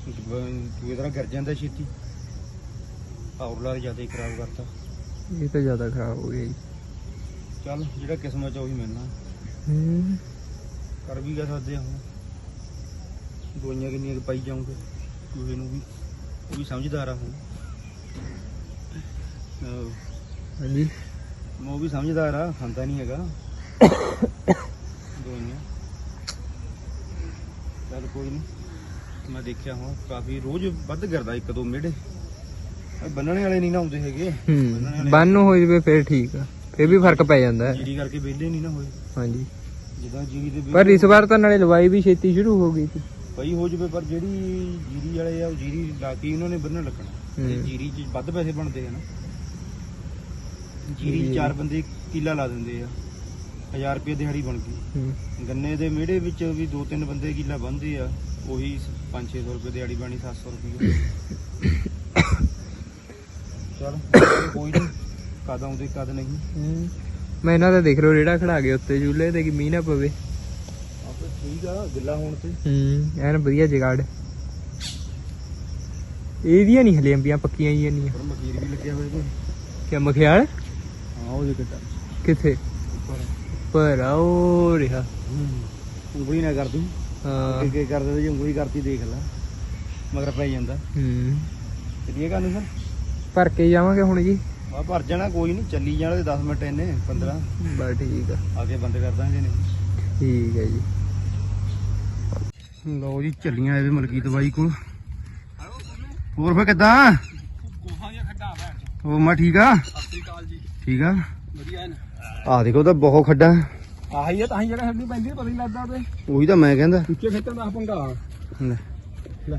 ਚੂਹੇ ਦਾ ਗਿਰ ਜਾਂਦਾ ਛੇਤੀ। ਆਉਰਲਾ ਜ਼ਿਆਦਾ ਹੀ ਖਰਾਬ ਕਰਤਾ। ਇਹ ਤਾਂ ਜ਼ਿਆਦਾ ਖਰਾਬ ਹੋ ਗਿਆ ਜੀ। ਚੱਲ ਜਿਹੜਾ ਕਿਸਮਤ ਚ ਉਹੀ ਮਿਲਣਾ। ਹੂੰ। ਕਰ ਵੀ ਕਹਿ ਸਕਦੇ ਹੁਣ। ਦਵਾਈਆਂ ਕਿੰਨੀਆਂ ਕੁ ਪਾਈ ਜਾਉਂਗੇ ਚੂਹੇ ਨੂੰ ਵੀ। ਉਹ ਵੀ ਸਮਝਦਾਰ ਆ ਹੁਣ। ਅਹ ਹਾਂਜੀ। ਉਹ ਵੀ ਸਮਝਦਾਰ ਆ ਖਾਂਦਾ ਨਹੀਂ ਹੈਗਾ। ਦਵਾਈਆਂ। ਚੱਲ ਕੋਈ ਨਹੀਂ ਮੈਂ ਦੇਖਿਆ ਹੁਣ ਕਾਫੀ ਰੋਜ਼ ਵੱਧ ਕਰਦਾ ਇੱਕ ਦੋ ਮਿਹੜੇ। ਬੰਨਣੇ ਵਾਲੇ ਨਹੀਂ ਨਾ ਆਉਂਦੇ ਹੈਗੇ। ਹੂੰ ਬੰਨ ਹੋ ਜਵੇ ਫਿਰ ਠੀਕ ਆ। ਫਿਰ ਵੀ ਫ਼ਰਕ ਪੈ ਜਾਂਦਾ। ਹੈ ਜੀਰੀ ਕਰਕੇ ਵਿਹਲੇ ਨਹੀਂ ਨਾ ਹੋਏ। ਹਾਂਜੀ। ਜਿੱਦਾਂ ਜੀਰੀ ਦੇ ਪਰ ਇਸ ਵਾਰ ਤਾਂ ਨਾਲੇ ਲਵਾਈ ਵੀ ਛੇਤੀ ਸ਼ੁਰੂ ਹੋ ਗਈ ਸੀ। ਪਈ ਹੋ ਜਵੇ ਪਰ ਜਿਹੜੀ ਜੀਰੀ ਵਾਲੇ ਆ ਉਹ ਜੀਰੀ ਲਾ ਕੇ ਹੀ ਉਹਨਾਂ ਨੇ ਬੰਨਣ ਲੱਗਣਾ। ਤੇ ਹੂੰ। ਜੀਰੀ 'ਚ ਵੱਧ ਪੈਸੇ ਬਣਦੇ ਆ ਨਾ। ਜੀਰੀ 'ਚ ਚਾਰ ਬੰਦੇ ਕਿੱਲਾ ਲਾ ਦਿੰਦੇ ਆ। 1000 ਰੁਪਏ ਦਿਹਾੜੀ ਬਣ ਗਈ। ਗੰਨੇ ਦੇ ਮਿਹੜੇ ਵਿੱਚ ਵੀ ਦੋ ਤਿੰਨ ਬੰਦੇ ਕਿੱਲਾ ਬੰਦੇ ਆ ਉਹੀ 5-600 ਰੁਪਏ ਦਿਹਾੜੀ ਬਣੀ 700 ਰੁਪਏ। ਚਲ ਕੋਈ ਨਹੀਂ ਕਦ ਆਉਂਦੇ ਕਦ ਨਹੀਂ। ਹੂੰ। ਮੈਂ ਇਹਨਾਂ ਦਾ ਦੇਖ ਲਓ ਰੇੜਾ ਖੜਾ ਗਿਆ ਉੱਤੇ ਝੂਲੇ ਤੇ ਕਿ ਮੀਂਹ ਨਾ ਪਵੇ। ਆਪੇ ਠੀਕ ਆ ਗਿੱਲਾ ਹੋਣ ਤੇ। ਹੂੰ ਐਨ ਵਧੀਆ ਜਗਾੜ। ਇਹਦੀਆਂ ਨਹੀਂ ਹਲੇ ਅੰਬੀਆਂ ਪੱਕੀਆਂ ਹੀ ਨਹੀਂ ਪਰ ਮਕੀਰ ਵੀ ਲੱਗਿਆ ਹੋਇਆ ਕੋਈ। ਕਿ ਮਖਿਆਲ? ਹਾਂ ਉਹ ਜੇ ਕਿੱਟਾ ਕਿੱਥੇ? ਉੱਪਰ। ਪਰ ਆਓ ਰਿਹਾ। ਉਂਗਲੀ ਨਾ ਕਰ ਦੂੰ। ਹਾਂ। ਅੱਗੇ ਕੀ ਕਰਦੇ ਤੇ ਜੇ ਉਂਗਲੀ ਕਰਤੀ ਦੇਖ ਲੈ। ਮਗਰ ਪੈ ਜਾਂਦਾ। ਹੂੰ। ਚੱਲੀਏ ਗੱਲ ਸਰ? ਭਰ ਕੇ ਜਾਵਾਂਗੇ ਹੁਣ ਜੀ। ਆ ਭਰ ਜਾਣਾ ਕੋਈ ਨਹੀਂ ਚੱਲੀ ਜਾਣਾ ਤੇ 10 ਮਿੰਟ ਇਹਨੇ 15 ਬਸ ਠੀਕ ਆ। ਆ ਕੇ ਬੰਦ ਕਰ ਦਾਂਗੇ ਨੇ ਠੀਕ ਹੈ ਜੀ। ਲਓ ਜੀ ਚੱਲੀਆਂ ਇਹਦੇ ਮਲਕੀ ਦਵਾਈ ਕੋਲ। ਹੋਰ ਫੇ ਕਿਦਾਂ? ਉਹ ਮੈਂ ਠੀਕ ਆ? ਠੀਕ ਆ? ਵਧੀਆ ਆ ਦੇਖੋ ਤਾਂ ਬਹੁਤ ਖੱਡਾ। ਆਹੀ ਆ ਤਾਂ ਹੀ ਜਗ੍ਹਾ ਛੱਡਣੀ ਪੈਂਦੀ ਆ, ਪਤਾ ਨਹੀਂ ਲੱਗਦਾ ਤੇ। ਉਹੀ ਤਾਂ ਮੈਂ ਕਹਿੰਦਾ। ਉੱਚੇ ਖੇਤਰ ਦਾ ਪੰਗਾ। ਲੈ। ਲੈ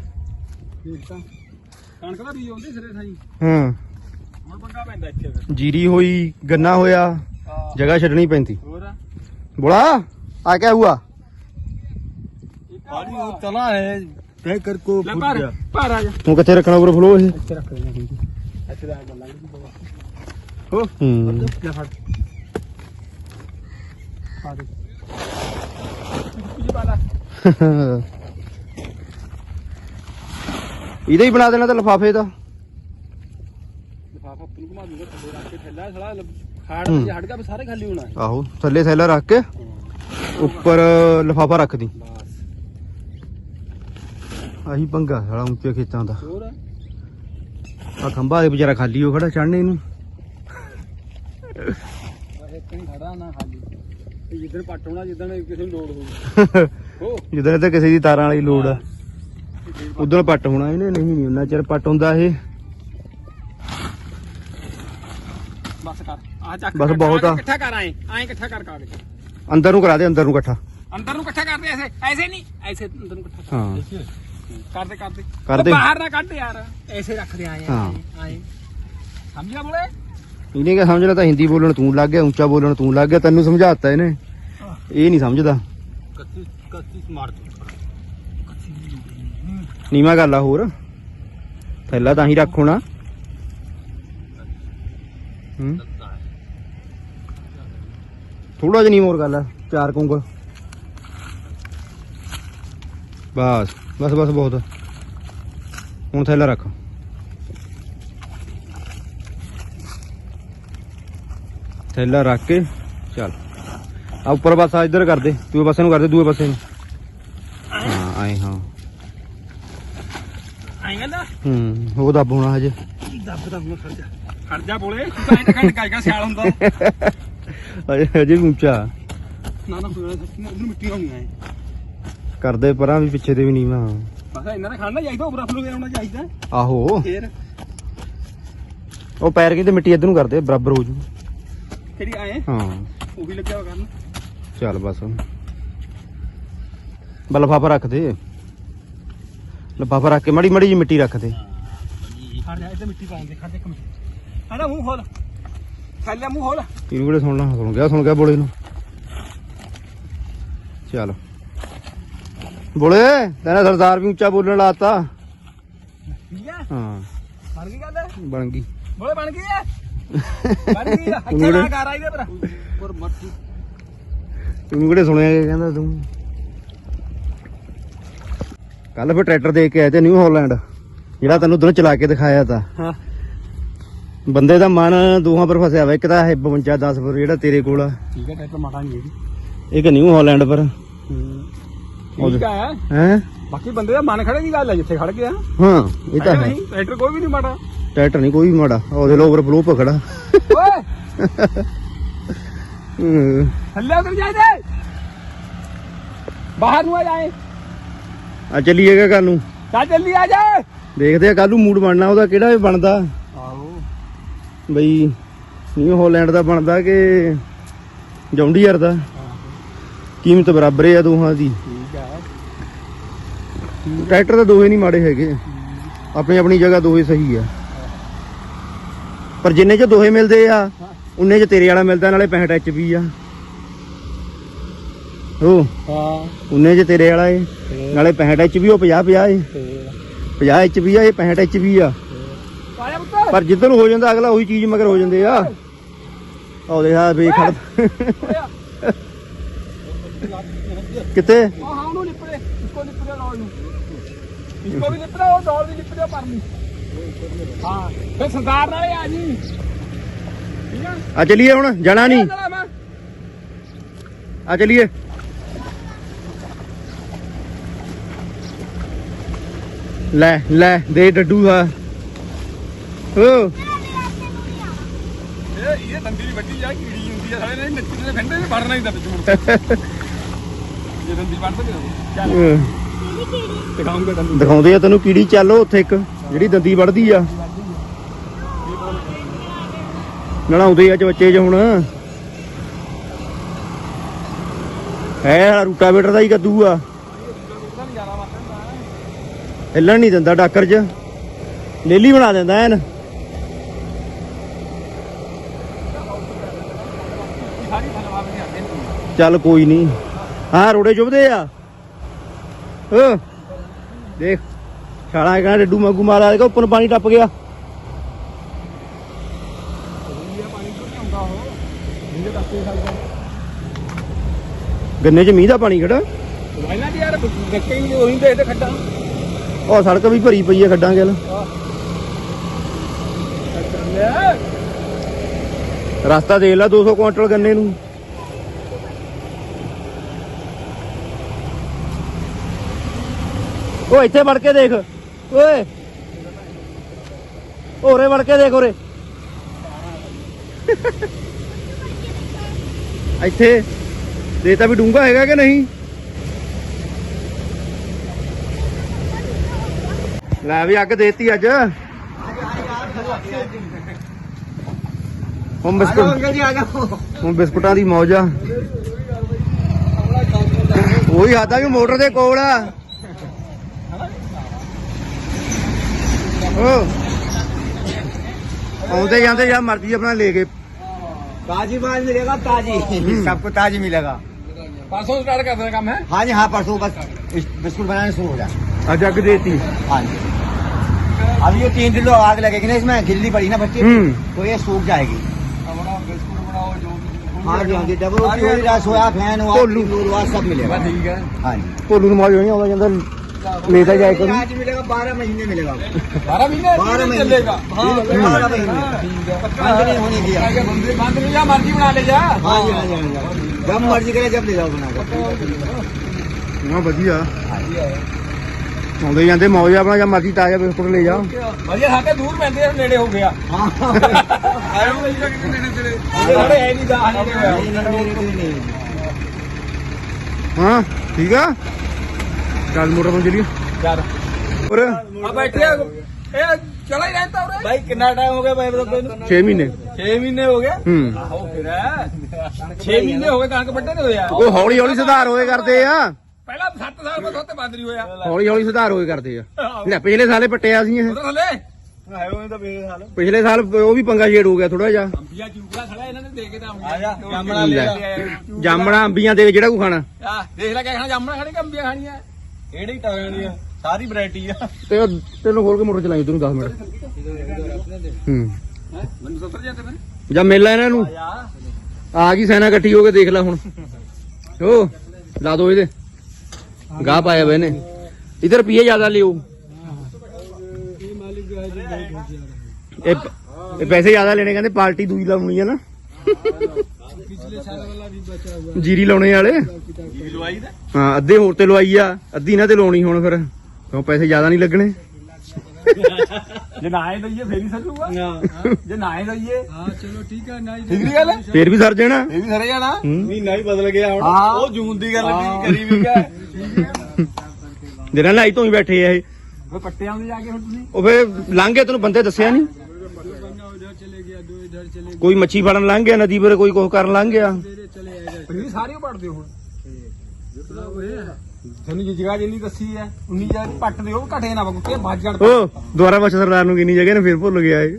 ਠੀਕ ਤਾਂ। ਕਣਕ ਦਾ ਬੀਜ ਹੁੰਦੀ ਸਿਰੇ ਥਾਈ ਹਾਂ। ਹੁਣ ਪੰਗਾ ਪੈਂਦਾ ਇੱਥੇ ਫਿਰ। ਜੀਰੀ ਹੋਈ ਗੰਨਾ ਹੋਇਆ ਹਾਂ। ਜਗ੍ਹਾ ਛੱਡਣੀ ਪੈਂਦੀ। ਹੋਰ? ਬੋਲਾ ਆ ਕਿਆ ਹੁਆ? ਪਾਣੀ ਉਹ ਚਲਾ ਹੈ ਤੈ ਕਰ ਕੋ ਲੈ ਪਰ ਪਰ ਆ ਜਾ। ਤੂੰ ਕਿੱਥੇ ਰੱਖਣਾ ਓਵਰਫਲੋ ਇਹ? ਇੱਥੇ ਰੱਖ ਲੈਣਾ ਠੀਕ ਹੈ ਇੱਥੇ ਆ ਗੱਲਾਂ ਦੀ ਹੋ। ਹੂੰ। ਲੈ ਫੜ। ਪਾ ਦੇ ਕੁਝ ਪਾ ਲਾ ਇਹਦਾ ਹੀ ਬਣਾ ਦੇਣਾ ਤਾਂ ਲਫਾਫੇ ਦਾ। ਲਿਫਾਫਾ ਉੱਪਰ ਨੂੰ ਘੁਮਾ ਦੂੰਗਾ ਥੱਲੇ ਰੱਖ ਕੇ ਥੱਲਾ ਸਾਲਾ ਹਾੜ ਹੂੰ। ਤੇ ਹਟ ਗਿਆ ਸਾਰੇ ਖਾਲੀ ਹੋਣਾ ਹੈ। ਆਹੋ ਥੱਲੇ ਥੈਲਾ ਰੱਖ ਕੇ ਉੱਪਰ ਲਫਾਫਾ ਰੱਖ ਦੀ। ਬਸ। ਆਹੀ ਪੰਗਾ ਸਾਲਾ ਉੱਚੇ ਖੇਤਾਂ ਦਾ। ਹੋਰ? ਆ ਖੰਭਾ ਦੇ ਵਿਚਾਰਾ ਖਾਲੀ ਹੋ ਖੜਾ ਚੜਨੇ ਨੂੰ ਇਹ ਕਹੀਂ ਖੜਾ ਨਾ ਖਾਲੀ। ਤੇ ਜਿੱਦਣ ਪੱਟ ਹੋਣਾ ਜਿੱਦਣ ਕਿਸੇ ਨੂੰ ਲੋੜ ਹੋਊ। ਹੋ। ਜਦੋਂ ਤੇ ਕਿਸੇ ਦੀ ਤਾਰਾਂ ਵਾਲੀ ਲੋੜ ਆ। ਉਦੋਂ ਪੱਟ ਹੋਣਾ ਇਹਨੇ ਨਹੀਂ ਨਹੀਂ ਉਹਨਾਂ ਚਿਰ ਪੱਟ ਹੁੰਦਾ ਇਹ। ਬਸ ਕਰ ਆ ਚੱਕ ਬਸ ਕਰ, ਬਹੁਤ ਆ। ਇਕੱਠਾ ਕਰ ਆਏ ਆਏ ਇਕੱਠਾ ਕਰ ਕਾਗਜ਼ ਅੰਦਰ ਨੂੰ ਕਰਾ ਦੇ ਅੰਦਰ ਨੂੰ ਇਕੱਠਾ। ਅੰਦਰ ਨੂੰ ਇਕੱਠਾ ਕਰਦੇ ਐਸੇ ਐਸੇ ਨਹੀਂ ਐਸੇ ਅੰਦਰ ਨੂੰ ਇਕੱਠਾ ਕਰ। ਹਾਂ। ਕਰਦੇ ਕਰਦੇ। ਕਰ ਉਹ ਦੇ। ਬਾਹਰ ਨਾ ਕੱਢ ਯਾਰ ਐਸੇ ਰੱਖਦੇ ਆਏ ਹਾਂ। ਆਏ ਆਏ। ਸਮਝਿਆ ਬੋਲੇ? ਇਹਨੇ ਕਿਹਾ ਸਮਝਣਾ ਤਾਂ ਹਿੰਦੀ ਬੋਲਣ ਤੂੰ ਲੱਗ ਗਿਆ ਉੱਚਾ ਬੋਲਣ ਤੂੰ ਲੱਗ ਗਿਆ ਤੈਨੂੰ ਸਮਝਾਤਾ ਇਹਨੇ। ਇਹ ਨਹੀਂ ਸਮਝਦਾ। ਕੱਤੀ ਕੱਤੀ ਸਮਾਰਟ ਨੀਵਾ ਗੱਲ ਆ ਹੋਰ। ਥੈਲਾ ਤਾਂ ਹੀ ਰੱਖ ਹੋਣਾ। ਹੂੰ। ਥੋੜਾ ਜਿਹਾ ਨੀਵਾ ਹੋਰ ਗੱਲ ਆ ਚਾਰ ਕੁੰਗਲ ਬਸ ਬਸ ਬਸ ਬਹੁਤ। ਹੁਣ ਥੈਲਾ ਰੱਖ। ਥੈਲਾ ਰੱਖ ਕੇ ਚੱਲ। ਆ ਉੱਪਰ ਪਾਸਾ ਇੱਧਰ ਕਰ ਦੇ, ਦੂਏ ਪਾਸੇ ਨੂੰ ਕਰ ਦੇ, ਦੂਏ ਪਾਸੇ ਨੂੰ ਹਾਂ ਆਏ ਹਾਂ ਆਏਗਾ ਨਾ ਹੂੰ ਉਹ ਦੱਬ ਹੋਣਾ ਹਜੇ। ਦੱਬ ਦੱਬ ਨੂੰ ਖੜ ਜਾ ਖੜ ਜਾ ਬੋਲੇ ਤੂੰ ਤਾਂ ਐਂ ਘੰਟ ਕਾਇਗਾ ਸਿਆਲ ਹੁੰਦਾ। ਹਜੇ ਹਜੇ ਵੀ ਉੱਚਾ। ਨਾ ਨਾ ਕੋਈ ਸੱਚੀ ਮਿੱਟੀ ਹੋਣੀ ਹੈ ਕਰਦੇ ਪਰਾਂ ਵੀ ਪਿੱਛੇ ਦੇ ਵੀ ਨੀਵਾ। ਬਸ ਇਹਨਾਂ ਨੇ ਖੜਨਾ ਚਾਹੀਦਾ ਉਪਰ ਫਲੂ ਆਉਣਾ ਚਾਹੀਦਾ ਆਹੋ। ਫੇਰ? ਉਹ ਪੈਰ ਕਿਤੇ ਮਿੱਟੀ ਇੱਧਰ ਨੂੰ ਕਰਦੇ ਬਰਾਬਰ ਹੋ ਜੂ। ਕਿਹੜੀ ਆਏ? ਹਾਂ। ਉਹ ਵੀ ਲੱਗਿਆ ਹੋਇਆ ਕਰਨ। ਚੱਲ ਬਸ। ਬਾ ਲਫਾਫਾ ਰੱਖ ਦੇ। ਲਫਾਫਾ ਰੱਖ ਕੇ ਮੜੀ ਮੜੀ ਜੀ ਮਿੱਟੀ ਰੱਖ ਦੇ। ਖੜ ਜਾ ਇੱਥੇ ਮਿੱਟੀ ਪਾਉਣ ਦੇ ਖੜ ਮਿੰਟ। ਹਣਾ ਮੂੰਹ ਖੋਲ। ਥੱਲੇ ਮੂੰਹ ਖੋਲ। ਇਹਨੂੰ ਕਿਹੜੇ ਸੁਣਨਾ ਸੁਣ ਗਿਆ ਸੁਣ ਗਿਆ ਬੋਲੇ ਨੂੰ। ਚੱਲ। ਬੋਲੇ ਤੈਨੂੰ ਸਰਦਾਰ ਵੀ ਉੱਚਾ ਬੋਲਣ ਲਾਤਾ। ਠੀਕ ਹੈ ਹਾਂ। ਬਣ ਗਈ ਗੱਲ? ਬਣ ਗਈ। ਬੋਲੇ ਬਣ ਗਈ ਹੈ ਬਣ ਗਈ ਆ। ਅੱਛਾ ਨਾ ਕਰ ਆਈ ਦੇ ਪਰ। ਪਰ ਮੱਠੀ ਤੂੰ ਕਿਹੜੇ ਸੁਣਿਆ ਕਹਿੰਦਾ ਤੂੰ। ਕੱਲ ਫਿਰ ਟਰੈਕਟਰ ਦੇ ਕੇ ਆਏ ਤੇ ਨਿਊ ਹਾਲੈਂਡ ਜਿਹੜਾ ਤੈਨੂੰ ਉਧਰੋਂ ਚਲਾ ਕੇ ਦਿਖਾਇਆ ਤਾ। ਹਾਂ। ਬੰਦੇ ਦਾ ਮਨ ਦੋਹਾਂ ਪਰ ਫਸਿਆ ਵਾ ਇੱਕ ਤਾਂ ਹੈ 52 10 ਪਰ ਜਿਹੜਾ ਤੇਰੇ ਕੋਲ ਆ। ਠੀਕ ਹੈ ਟਰੈਕਟਰ ਮਾੜਾ ਨਹੀਂ ਜੀ। ਇੱਕ ਨਿਊ ਹਾਲੈਂਡ ਪਰ। ਠੀਕ ਹੈ ਹੈ? ਬਾਕੀ ਬੰਦੇ ਦਾ ਮਨ ਖੜੇ ਦੀ ਗੱਲ ਹੈ ਜਿੱਥੇ ਖੜ ਗਿਆ। ਹਾਂ ਇਹ ਤਾਂ ਹੈ ਟਰੈਕਟਰ ਕੋਈ ਵੀ ਨਹੀਂ ਮਾੜਾ। ਟਰੈਕਟਰ ਨਹੀਂ ਕੋਈ ਵੀ ਮਾੜਾ। ਉਹਦੇ ਲੋ ਓਵਰਫਲੋ ਪਕੜਾ ਓਏ! ਹੂੰ। ਥੱਲੇ ਉਤਰ ਜਾ ਦੇ ਬਾਹਰ ਨੂੰ ਆ ਜਾਏ ਆ ਚੱਲੀਏਗਾ ਕੱਲ ਨੂੰ। ਚੱਲ ਜਲਦੀ ਆ ਜਾ। ਦੇਖਦੇ ਆ ਕੱਲ ਨੂੰ ਮੂਡ ਬਣਨਾ ਉਹਦਾ ਕਿਹੜਾ ਇਹ ਬਣਦਾ? ਆਹੋ। ਬਈ ਨਿਊ ਹਾਲੈਂਡ ਦਾ ਬਣਦਾ ਕਿ ਜੌਂਡੀਅਰ ਦਾ? ਕੀਮਤ ਬਰਾਬਰ ਆ ਦੋਹਾਂ ਦੀ। ਠੀਕ ਹੈ ਟਰੈਕਟਰ ਤਾਂ ਦੋਹੇ ਨਹੀਂ ਮਾੜੇ ਹੈਗੇ। ਆਪਣੀ ਆਪਣੀ ਜਗ੍ਹਾ ਦੋਹੇ ਸਹੀ ਆ। ਪਰ ਜਿੰਨੇ ਚ ਦੋਹੇ ਮਿਲਦੇ ਆ ਉਨੇ ਚ ਤੇਰੇ ਵਾਲਾ ਮਿਲਦਾ ਨਾਲੇ 65 ਐਚਪੀ ਆ। ਉਹ ਹਾਂ। ਉਨੇ ਚ ਤੇਰੇ ਵਾਲਾ ਏ। ਨਾਲੇ 65 ਐਚਪੀ ਉਹ 50 50 ਏ। 50 ਐਚਪੀ ਆ ਇਹ 65 ਐਚਪੀ ਆ। ਆਇਆ ਪੁੱਤ। ਪਰ ਜਿੱਦਣ ਹੋ ਜਾਂਦਾ ਅਗਲਾ ਉਹੀ ਚੀਜ਼ ਮਗਰ ਹੋ ਜਾਂਦੇ ਆ। ਉਹਦੇ ਆ ਵੇ ਖੜ। ਕਿੱਥੇ? ਹਾਂ ਹਾਂ ਉਹਨੂੰ ਰੋਲ ਨੂੰ ਵੀ ਉਹ ਵੀ ਹਾਂ ਫਿਰ ਸਰਦਾਰ ਨਾਲੇ ਆ ਜੀ। ਠੀਕ ਹੈ ਆ ਚਲੀਏ ਹੁਣ ਜਾਣਾ ਨਹੀਂ। ਆ ਚਲੀਏ। ਲੈ ਲੈ ਦੇ ਡੱਡੂ ਆ ਓ। ਇਹ ਇਹ ਦੰਦੀ ਦੀ ਵੱਡੀ ਜਾ ਕੀੜੀ ਹੁੰਦੀ ਆ। ਸਾਰੇ ਨੇ ਨੱਚੀ ਦੇ ਫੰਡੇ ਨੇ ਵੜਨਾ ਹੀ ਤਾਂ ਵਿੱਚ ਮੁੜ ਇਹ ਦੰਦੀ ਵੜ ਸਕਦੇ ਚੱਲ। ਅਹ, ਦਿਖਾਉਂਗਾ ਦੰਦੀ ਦਿਖਾਉਂਦੇ ਆ ਤੈਨੂੰ ਕੀੜੀ ਚੱਲ ਉੱਥੇ ਇੱਕ ਜਿਹੜੀ ਦੰਦੀ ਵੜਦੀ ਆ। ਨਲਾਉਂਦੇ ਆ ਚ ਬੱਚੇ ਚ ਹੁਣ। ਹੈ ਰੂਟਾਵੇਟਰ ਦਾ ਹੀ ਕੱਦੂ ਆ। ਹਿੱਲਣ ਨਹੀਂ ਦਿੰਦਾ ਡਾਕਰ ਚ। ਲੇਲੀ ਬਣਾ ਦਿੰਦਾ ਐਨ। ਚੱਲ ਕੋਈ ਨਹੀਂ। ਹਾਂ ਰੋੜੇ ਚੁੱਭਦੇ ਆ। ਓ, ਦੇਖ, ਛਾਲਾ ਕਹਿੰਦਾ ਡੱਡੂ ਮੱਗੂ ਮਾਰਾ ਦੇਖੋ ਉੱਪਰ ਪਾਣੀ ਟੱਪ ਗਿਆ। ਗੰਨੇ 'ਚ ਮੀਂਹ ਦਾ ਪਾਣੀ ਖੜਾ। ਇਹਨਾਂ ਦੀ ਯਾਰ ਗੱਕੇ ਹੀ ਉਹੀ ਦੇਖਦੇ ਖੱਡਾਂ। ਉਹ ਸੜਕ ਵੀ ਭਰੀ ਪਈ ਹੈ ਖੱਡਾਂ ਗਿਲ। ਰਸਤਾ ਦੇਖ ਲੈ 200 ਕੁਇੰਟਲ ਗੰਨੇ ਨੂੰ। ਉਹ ਇੱਥੇ ਵੜ ਕੇ ਦੇਖ, ਓਏ। ਹੋਰੇ ਵੜ ਕੇ ਦੇਖ ਹੋਰੇ। ਇੱਥੇ। ਦੇ ਤਾਂ ਵੀ ਡੂੰਗਾ ਹੈਗਾ ਕਿ ਨਹੀਂ? ਲੈ ਵੀ ਅੱਗ ਦੇਤੀ ਅੱਜ। ਹੁਣ ਬਿਸਕੁਟ ਅੰਕਲ ਜੀ ਆ ਜਾਓ। ਹੁਣ ਬਿਸਕੁਟਾਂ ਦੀ ਮੌਜ ਆ। ਉਹੀ ਆਦਾ ਵੀ ਮੋਟਰ ਦੇ ਕੋਲ ਆ। ਓ। ਆਉਂਦੇ ਜਾਂਦੇ ਜਾਂ ਮਰਜ਼ੀ ਆਪਣਾ ਲੈ ਕੇ। ਤਾਜੀ ਮਾਲ ਮਿਲੇਗਾ ਤਾਜੀ। ਸਭ ਕੋ ਤਾਜੀ ਮਿਲੇਗਾ। ਪਰਸੋਂ ਸਟਾਰਟ ਕਰ ਕੰਮ ਹੈ? ਹਾਂਜੀ ਹਾਂ ਪਰਸੋਂ ਬਸ ਬਿਸਕੁਟ ਬਣਾਉਣੇ ਸ਼ੁਰੂ ਹੋ ਜਾ ਅੱਜ ਅੱਗ ਦੇਤੀ। ਹਾਂਜੀ। अब ये तीन किलो आग लगेगी ना इसमें गिल्ली पड़ी ना बच्चे तो ये सूख जाएगी। हाँ जी हाँ जी डबल सोया फ़ैन हुआ सब मिलेगा। हाँ, हाँ जी। मिलेगा बारह महीने मिलेगा। बारह महीने? जब मर्ज़ी करे जब ले जाओ बना ਆਉਂਦੇ ਜਾਂਦੇ ਮੌਜ ਆਪਣਾ ਜਾਂ ਮਰਜ਼ੀ ਤਾਜ਼ਾ ਬਿਸਕੁਟ ਲੈ ਜਾ। ਵਧੀਆ ਸਾਡੇ ਦੂਰ ਪੈਂਦੇ ਆ ਨੇੜੇ ਹੋ ਗਿਆ ਆਏ ਹੋ ਜਿਹੜਾ ਕਿਤੇ ਨੇੜੇ ਚਲੇ ਸਾਡੇ ਹੈ ਨਹੀਂ ਦਾ ਹਾਂ ਠੀਕ ਆ? ਚੱਲ ਮੋਟਰ ਤੋਂ ਚਲੀਏ ਚੱਲ। ਔਰ ਆ ਬੈਠੇ ਇਹ ਚਲਾ ਹੀ ਰਹਿੰਦਾ ਉਰੇ। ਕਿੰਨਾ ਟਾਈਮ ਹੋ ਗਿਆ ਭਾਈ ਬਰੋਬਰ 6 ਮਹੀਨੇ। 6 ਮਹੀਨੇ ਹੋ ਗਿਆ ਆਹੋ ਫਿਰ 6 ਮਹੀਨੇ ਹੋ ਗਏ ਵੱਡੇ ਵੱਢੇ ਨੇ ਹੋਇਆ ਉਹ ਹੌਲੀ ਹੌਲੀ ਸੁਧਾਰ ਹੋਏ ਕਰਦੇ ਆ। ਪਹਿਲਾਂ 7 ਸਾਲ ਬਾਅਦ ਉੱਤੇ ਬੰਦ ਨਹੀਂ ਹੋਇਆ। ਹੌਲੀ ਹੌਲੀ ਸੁਧਾਰ ਹੋਏ ਕਰਦੇ ਆ। ਲੈ ਪਿਛਲੇ ਸਾਲੇ ਪੱਟਿਆ ਸੀ ਇਹ। ਉਧਰ ਥੱਲੇ। ਆਏ ਹੋਏ ਤਾਂ ਬੇਰੇ ਹਾਲ ਪਿਛਲੇ ਸਾਲ ਉਹ ਵੀ ਪੰਗਾ ਛੇੜ ਹੋ ਗਿਆ ਥੋੜਾ ਜਿਹਾ। ਅੰਬੀਆਂ ਚੂਕਲਾ ਖੜਾ ਇਹਨਾਂ ਨੇ ਦੇ ਕੇ ਤਾਂ ਆ। ਜਾ, ਜਾਮਣਾ ਲੈ। ਲੈ ਜਾਮਣਾ ਅੰਬੀਆਂ ਦੇ ਜਿਹੜਾ ਕੋ ਖਾਣਾ। ਆ ਦੇਖ ਲੈ ਕਿਆ ਖਾਣਾ ਜਾਮਣਾ ਖਾਣੀ ਕਿ ਅੰਬੀਆਂ ਖਾਣੀਆਂ? ਕਿਹੜੀ ਟਾਣੀ ਆ ਸਾਰੀ ਵੈਰਾਈਟੀ ਆ। ਤੇ ਉਹ ਤੈਨੂੰ ਖੋਲ ਕੇ ਮੋਟਰ ਚਲਾਈ ਤੈਨੂੰ 10 ਮਿੰਟ। ਹੂੰ। ਮੈਨੂੰ ਸੱਤਰ ਜਾਂਦੇ ਨੇ ਜਾਂ ਮਿਲ ਇਹਨਾਂ ਨੂੰ। ਆ ਆ ਗਈ ਸੈਨਾ ਇਕੱਠੀ ਹੋ ਕੇ ਦੇਖ ਲੈ ਹੁਣ। ਓ ਲਾ ਦੋ ਇਹਦੇ। ਗਾਹ ਪਾਇਆ ਵੇ ਨੇ। ਇਧਰ ਰੁਪਏ ਜ਼ਿਆਦਾ ਲਿਓ। ਇਹ ਇਹ ਪੈਸੇ ਜ਼ਿਆਦਾ ਲੈਣੇ, ਕਹਿੰਦੇ ਪਾਰਟੀ ਦੂਈ ਲਾਉਣੀ ਹੈ ਨਾ। ਜੀਰੀ ਲਾਉਣੇ ਵਾਲੇ। ਲਵਾਈ ਦਾ ਹਾਂ, ਅੱਧੇ ਹੋਰ ਤੇ ਲਵਾਈ ਆ। ਅੱਧੀ ਇਹਨਾਂ ਤੇ ਲਾਉਣੀ ਹੁਣ ਫਿਰ। ਕਿਉਂ ਪੈਸੇ ਜ਼ਿਆਦਾ ਨਹੀਂ ਲੱਗਣੇ? ਜੇ ਦਈਏ ਫੇਰ ਹੀ ਸਰੂਗਾ ਜੇ ਨਾਏ ਦਈਏ ਹਾਂ ਚਲੋ ਠੀਕ ਹੈ ਨਾਈ ਠੀਕ ਨਹੀਂ ਗੱਲ ਫੇਰ ਵੀ ਸਰ ਜਾਣਾ। ਇਹ ਵੀ ਸਰ ਬਦਲ ਗਿਆ ਹੁਣ। ਉਹ ਜੂਨ ਦੀ ਗੱਲ ਕੀ ਕਰੀ ਵੀ ਹੈ ਜਿਹੜਾ ਲਾਈ ਤੋਂ ਹੀ ਬੈਠੇ ਆ ਇਹ। ਓਏ ਪੱਟੇ ਆਉਂਦੇ ਜਾ ਕੇ ਹੁਣ ਤੁਸੀਂ? ਉਹ ਫੇਰ ਲੰਘੇ ਤੈਨੂੰ ਬੰਦੇ ਦੱਸਿਆ ਨਹੀਂ? ਬੰਦਾ ਕੋਈ ਮੱਛੀ ਫੜਨ ਲੰਘ ਗਿਆ ਨਦੀ ਪਰ ਕੋਈ ਕੁਝ ਕਰਨ ਲੰਘ ਗਿਆ। ਤੇਰੇ ਚਲੇ ਆਏਗਾ ਤੁਹਾਨੂੰ ਜੀ ਜਗ੍ਹਾ ਜਿੰਨੀ ਦੱਸੀ ਹੈ ਉਨੀ ਜਗ੍ਹਾ ਪੱਟ ਦਿਓ ਘਟੇ ਨਾ ਬਗੁੱਤੇ ਵੱਜ ਜਾਣ। ਓ ਦੁਆਰਾ ਬਚ ਸਰਦਾਰ ਨੂੰ ਕਿੰਨੀ ਜਗ੍ਹਾ ਨੇ ਫੇਰ ਭੁੱਲ ਗਿਆ ਇਹ।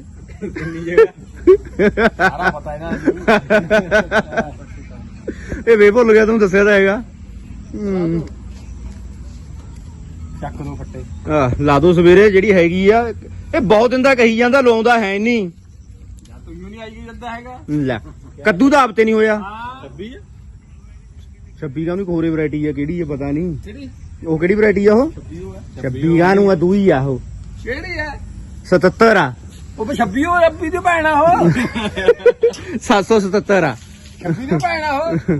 ਕਿੰਨੀ ਜਗ੍ਹਾ? ਸਾਰਾ ਪਤਾ ਹੈ ਨਾ। ਇਹ ਵੇ ਭੁੱਲ ਗਿਆ ਤੈਨੂੰ ਦੱਸਿਆ ਤਾਂ ਹੈਗਾ। ਹੂੰ। ਚੱਕ ਦੋ ਫੱਟੇ। ਆ ਲਾ ਦੋ ਸਵੇਰੇ ਜਿਹੜੀ ਹੈਗੀ ਆ। ਇਹ ਬਹੁਤ ਦਿਨ ਦਾ ਕਹੀ ਜਾਂਦਾ ਲਾਉਂਦਾ ਹੈ ਨਹੀਂ ਜਾਂ ਤੂੰ ਨਹੀਂ ਆਈ ਜਾਂਦਾ ਹੈਗਾ। ਲੈ ਕੱਦੂ ਦਾ ਆਪਤੇ ਨਹੀਂ ਹੋਇਆ। ਹਾਂ। 26 ਛੱਬੀ ਕਾ ਨੂੰ ਕੋਰੇ ਵੈਰਾਈਟੀ ਆ ਕਿਹੜੀ ਆ ਪਤਾ ਨਹੀਂ। ਕਿਹੜੀ? ਉਹ ਕਿਹੜੀ ਵੈਰਾਈਟੀ ਆ ਉਹ? 26 ਹੋਇਆ ਨੂੰ ਆ ਦੂਈ ਆ ਉਹ। ਕਿਹੜੀ ਹੈ 77 ਆ। ਉਹ 26 ਹੋ ਰੱਬੀ ਦੀ ਭੈਣ ਆ ਉਹ। 777 ਆ। 26 ਦੀ ਭੈਣ ਆ ਉਹ।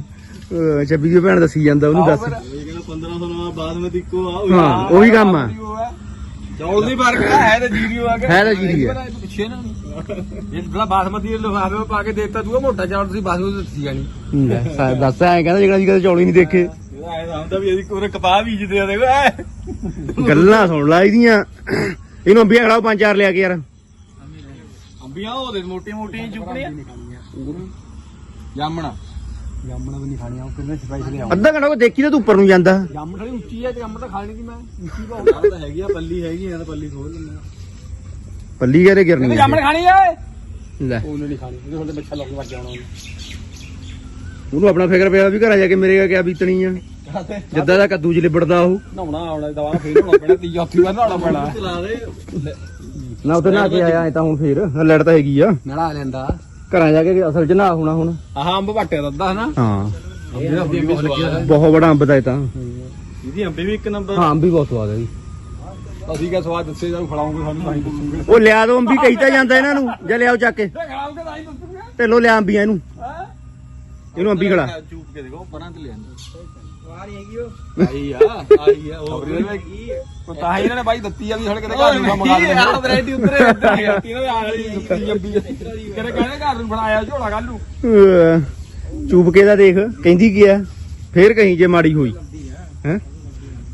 ਅਹ ਛੱਬੀ ਦੀ ਭੈਣ ਦੱਸੀ ਜਾਂਦਾ ਉਹਨੂੰ ਦੱਸ। ਇਹ ਕਹਿੰਦਾ 1500 ਨਵਾਂ ਬਾਅਦ ਵਿੱਚ ਇੱਕੋ ਆ ਹਾਂ ਉਹੀ ਕੰਮ ਆ। ਚੌਲ ਦੀ ਫ਼ਰਕ ਆ ਹੈ ਤੇ ਜੀਰੀ ਆ ਹੈ ਤਾਂ ਜੀਰੀ ਆ। ਪਿੱਛੇ ਨਾ। ਇਹ ਬੜਾ ਬਾਸਮਤੀ ਦੇ ਲਿਫਾਫੇ ਪਾ ਕੇ ਦੇਤਾ ਤੂੰ ਮੋਟਾ ਚੌਲ ਤੁਸੀਂ ਬਾਸਮਤੀ ਦਿੱਤੀ ਜਾਣੀ ਲੈ, ਸਾ- ਦੱਸ ਐ ਕਹਿੰਦਾ ਜਿਹੜਾ ਜੀ ਕਦੇ ਚੌਲ ਹੀ ਨਹੀਂ ਦੇਖੇ। ਇਹਦਾ ਐ ਹੁੰਦਾ ਵੀ ਇਹਦੀ ਕੋਰੇ ਕਪਾਹ ਬੀਜਦੇ ਆ ਦੇਖੋ ਐ। ਗੱਲਾਂ ਸੁਣ ਲਾ ਇਹਦੀਆਂ। ਇਹਨੂੰ ਅੰਬੀਆਂ ਖੜਾਓ ਪੰਜ ਚਾਰ ਲਿਆ ਕੇ ਯਾਰ। ਅੰਬੀਆਂ ਉਹਦੇ ਮੋਟੀਆਂ ਮੋਟੀਆਂ ਚੁੱਕਣੀਆਂ। ਜਾਮਣਾ। ਜਾਮਣਾ ਵੀ ਨਹੀਂ ਖਾਣੀਆਂ ਉਹ ਕਿੰਨੇ ਸਪੈਸ਼ਲ ਲਿਆਉਂ ਅੱਧਾ ਘੰਟਾ ਕੋ ਦੇਖੀ ਤਾਂ ਤੂੰ ਉੱਪਰ ਨੂੰ ਜਾਂਦਾ। ਜਾਮਣ ਥੋੜੀ ਉੱਚੀ ਹੈ ਤੇ ਜਾਮਣ ਤਾਂ ਖਾਣੀ ਨਹੀਂ ਮੈਂ। ਉੱਚੀ ਬਹੁਤ ਤਾਂ ਹੈਗੀ ਆ ਪੱਲੀ ਹੈਗੀ ਆ ਤਾਂ ਪੱਲੀ ਖੋਲ ਲੈਂਦੇ ਪੱਲੀ ਘਰੇ ਗਿਰਨੀ ਜਾਮਣ ਖਾਣੀ ਆ? ਲੈ। ਉਹਨੇ ਨਹੀਂ ਖਾਣੀ ਉਹਦੇ ਹੁਣ ਬੱਚਾ ਲੋਕ ਵੱਜ ਜਾਣਾ ਉਹਨੂੰ। ਆਪਣਾ ਫਿਕਰ ਪਿਆ ਵੀ ਘਰ ਜਾ ਕੇ ਮੇਰੇ ਕਿਆ ਬੀਤਣੀ ਆ। ਜਿੱਦਾਂ ਦਾ ਕੱਦੂ ਚ ਲਿਬੜਦਾ ਉਹ। ਨਹਾਉਣਾ ਆਉਣਾ ਦਵਾ ਫੇਰ ਨਹਾਉਣਾ ਪੈਣਾ ਤੀਜਾ ਹੱਥੀ ਵਾਰ ਨਹਾਉਣਾ ਪੈਣਾ। ਚਲਾ ਦੇ। ਨਾ ਉੱਥੇ ਨਹਾ ਕੇ ਆਇਆ ਐ ਤਾਂ ਹੁਣ ਫੇਰ ਲੜ ਤਾਂ ਹੈਗੀ ਆ। ਨੜਾ ਲੈਂਦਾ। ਘਰਾਂ ਜਾ ਕੇ ਅਸਲ ਚ ਹੋਣਾ ਹੁਣ। ਆਹ ਅੰਬ ਵੱਟਿਆ ਦਾ ਅੱਧਾ ਹਨਾ? ਹਾਂ। ਬਹੁਤ ਬੜਾ ਅੰਬ ਦਾ ਇਹ ਤਾਂ। ਇਹਦੀ ਅੰਬੀ ਵੀ ਇੱਕ ਨੰਬਰ ਹਾਂ ਅੰਬ ਵੀ ਬਹੁਤ ਸਵਾਦ ਹੈ ਜੀ। ਅਸੀਂ ਕਿਆ ਸਵਾਦ ਦੱਸੇ ਜਾਊ ਖੜਾਉਂਗੇ ਸਾਨੂੰ ਤਾਂ ਹੀ ਦੱਸੂਗੇ। ਉਹ ਲਿਆ ਦੋ ਅੰਬੀ ਕਹੀ ਤਾਂ ਜਾਂਦਾ ਇਹਨਾਂ ਨੂੰ। ਜਾਂ ਲਿਆਓ ਚੱਕ ਕੇ। ਖੜਾਉਂਗੇ ਤਾਂ ਹੀ ਦੱਸੂਗੇ। ਢਿੱਲੋਂ ਲਿਆ ਅੰਬੀਆਂ ਇਹਨੂੰ। ਇਹਨੂੰ ਅੰਬੀ ਖੜਾ ਚੂਪ ਕੇ ਦੇਖੋ ਪਰਾਂ ਤੇ ਲਿਆਂਦਾ ਆਈ ਆ ਆਈ ਆ ਉਹ ਕੀ? ਉਹ ਤਾਂ ਹੀ ਇਹਨਾਂ ਨੇ ਬਾਈ ਦਿੱਤੀ ਆ ਵੀ ਹਣ ਕਿਤੇ ਘਰ ਨੂੰ ਮੰਗਾ ਲੈਂਦੇ ਆ। ਵੈਰਾਈਟੀ ਉਤਰੇ ਉੱਤਰ ਗਿਆ ਇਹਨਾਂ ਦੇ ਆਲੀ ਦਿੱਤੀ ਅੰਬੀ ਕਿਤੇ ਕਹਿੰਦੇ ਘਰ ਨੂੰ ਬਣਾਇਆ ਝੋਲਾ ਕੱਲ ਨੂੰ? ਅਹ ਚੂਪ ਕੇ ਦਾ ਦੇਖ ਕਹਿੰਦੀ ਕੀ ਆ? ਫੇਰ ਕਹੀਂ ਜੇ ਮਾੜੀ ਹੋਈ। ਹੈ?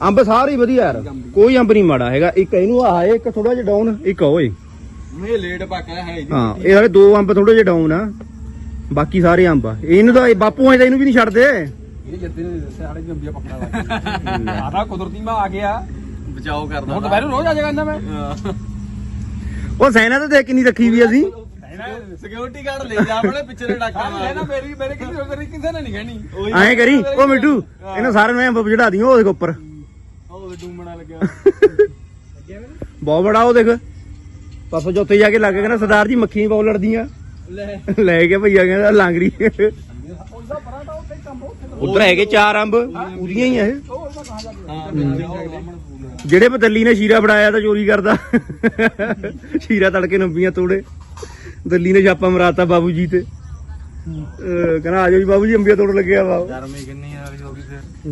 ਅੰਬ ਸਾਰੇ ਵਧੀਆ ਯਾਰ ਕੋਈ ਅੰਬ ਨਹੀਂ ਮਾੜਾ ਹੈਗਾ। ਇੱਕ ਇਹਨੂੰ ਆ ਇੱਕ ਥੋੜਾ ਜਿਹਾ ਡਾਊਨ ਇੱਕ ਉਹ ਏ ਇਹ ਲੇਟ ਪੱਕਾ ਹੈ ਜੀ। ਹਾਂ ਇਹ ਦੋ ਅੰਬ ਥੋੜੇ ਜਿਹਾ ਡਾਊਨ ਆ। ਬਾਕੀ ਸਾਰੇ ਅੰਬ ਆ। ਇਹਨੂੰ ਤਾਂ ਬਾਪੂ ਐ ਤਾਂ ਇਹਨੂੰ ਵੀ ਨਹੀਂ ਛੱਡਦੇ। ਇਹ ਜੱਦੇ ਨੇ ਦੱਸਿਆ ਸਾਡੇ ਜੰਬੀਆ ਪੱਕਾ ਲੱਗ ਗਿਆ ਆਦਾ ਕੁਦਰਤੀ ਮੈਂ ਆ ਗਿਆ। ਬਚਾਓ ਕਰਦਾ ਹੁਣ ਦੁਪਹਿਰ ਰੋਜ਼ ਆ ਜਾਗਾ ਇਹਨਾਂ ਮੈਂ। ਉਹ ਸੈਨਾ ਤਾਂ ਦੇਖ ਕਿੰਨੀ ਰੱਖੀ ਵੀ ਅਸੀਂ। ਸਿਕਿਉਰਿਟੀ ਗਾਰਡ ਲੈ ਜਾ ਆਪਣੇ ਪਿੱਛੇ ਦੇ ਡਾਕਾ ਮਾਰ ਨਾ ਮੇਰੀ ਮੇਰੇ ਕਿਸੇ ਮੇਰੀ ਕਿਸੇ ਨੇ ਨਹੀਂ ਕਹਿਣੀ। ਐਂ ਕਰੀ। ਉਹ ਮਿੱਟੂ ਇਹਨਾਂ ਸਾਰਿਆਂ ਨੂੰ ਅੰਬ ਚੜਾ ਦਿਓ ਉਹਦੇ ਉੱਪਰ। ਉਹ ਡੂਮਣਾ ਲੱਗਿਆ। ਬਹੁਤ ਬੜਾ ਉਹ ਦੇਖ। ਪਾਪਾ ਜੋ ਉੱਥੇ ਜਾ ਕੇ ਲੱਗ ਗਿਆ ਕਹਿੰਦਾ ਸਰਦਾਰ ਜੀ ਮੱਖੀਆਂ ਬਹੁਤ ਲੜਦੀਆਂ। ਲੈ। ਲੈ ਕੇ ਭਈਆ ਕਹਿੰਦਾ ਲਾਂਗੜੀ। ਉਹਦਾ ਪਰਾਂ ਉਧਰ ਹੈਗੇ ਚਾਰ ਅੰਬ, ਉਹਦੀਆਂ ਹੀ ਆ ਇਹ। ਜਿਹੜੇ ਪਤੱਲੀ ਨੇ ਸ਼ੀਰਾ ਫੜਾਇਆ ਤਾਂ ਚੋਰੀ ਕਰਦਾ। ਸ਼ੀਰਾ ਤੜਕੇ ਨੰਬੀਆਂ ਤੋੜੇ। ਦੱਲੀ ਨੇ ਛਾਪਾ ਮਰਾਤਾ ਬਾਬੂ ਜੀ ਤੇ। ਅਹ ਕਹਿੰਦਾ ਆਜੋ ਜੀ ਬਾਬੂ ਜੀ ਅੰਬੀਆਂ ਤੋੜ ਲੱਗਿਆ ਵਾ। ਗਰਮੀ ਕਿੰਨੀ ਆ।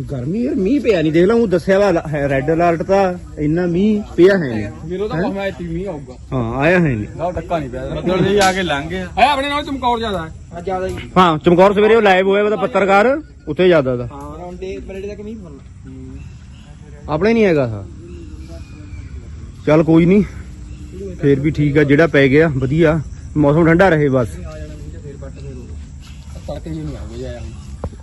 ਗਰਮੀ ਯਾਰ ਮੀਂਹ ਪਿਆ ਨਹੀਂ ਦੇਖ ਲਾ ਉਹ ਦੱਸਿਆ ਵਾ ਰੈੱਡ ਅਲਰਟ ਤਾਂ ਇੰਨਾ ਮੀਂਹ ਪਿਆ ਹੈ ਨਹੀਂ। ਮੇਰੋ ਤਾਂ ਮੈਂ ਟੀਮੀ ਆਊਗਾ। ਹਾਂ ਆਇਆ ਹੈ ਨਹੀਂ। ਨਾ ਟੱਕਾ ਨਹੀਂ ਪਿਆ। ਬੱਦਲ ਜੀ ਆ ਕੇ ਲੰਘ ਗਿਆ। ਹੈ ਆਪਣੇ ਨਾਲ ਚਮਕੌਰ ਜ਼ਿਆਦਾ ਹੈ। ਜ਼ਿਆਦਾ ਹੀ। ਹਾਂ ਚਮਕੌਰ ਸਵੇਰੇ ਉਹ ਲਾਈਵ ਹੋਇਆ ਉਹਦਾ ਪੱਤਰਕਾਰ ਉੱਥੇ ਜ਼ਿਆਦਾ ਦਾ ਹਾਂ ਰੌਂਡੇ ਬਰੇਡੇ ਤੱਕ ਨਹੀਂ ਫਰਨਾ ਆਪਣੇ ਨਹੀਂ ਹੈਗਾ ਹਾਂ ਚੱਲ ਕੋਈ ਨਹੀਂ ਫੇਰ ਵੀ ਠੀਕ ਆ ਜਿਹੜਾ ਪੈ ਗਿਆ ਵਧੀਆ। ਮੌਸਮ ਠੰਡਾ ਰਹੇ ਬਸ। ਤੜਕੇ ਜੀ ਨਹੀਂ ਆਉਂਦੇ ਜਾਇਆ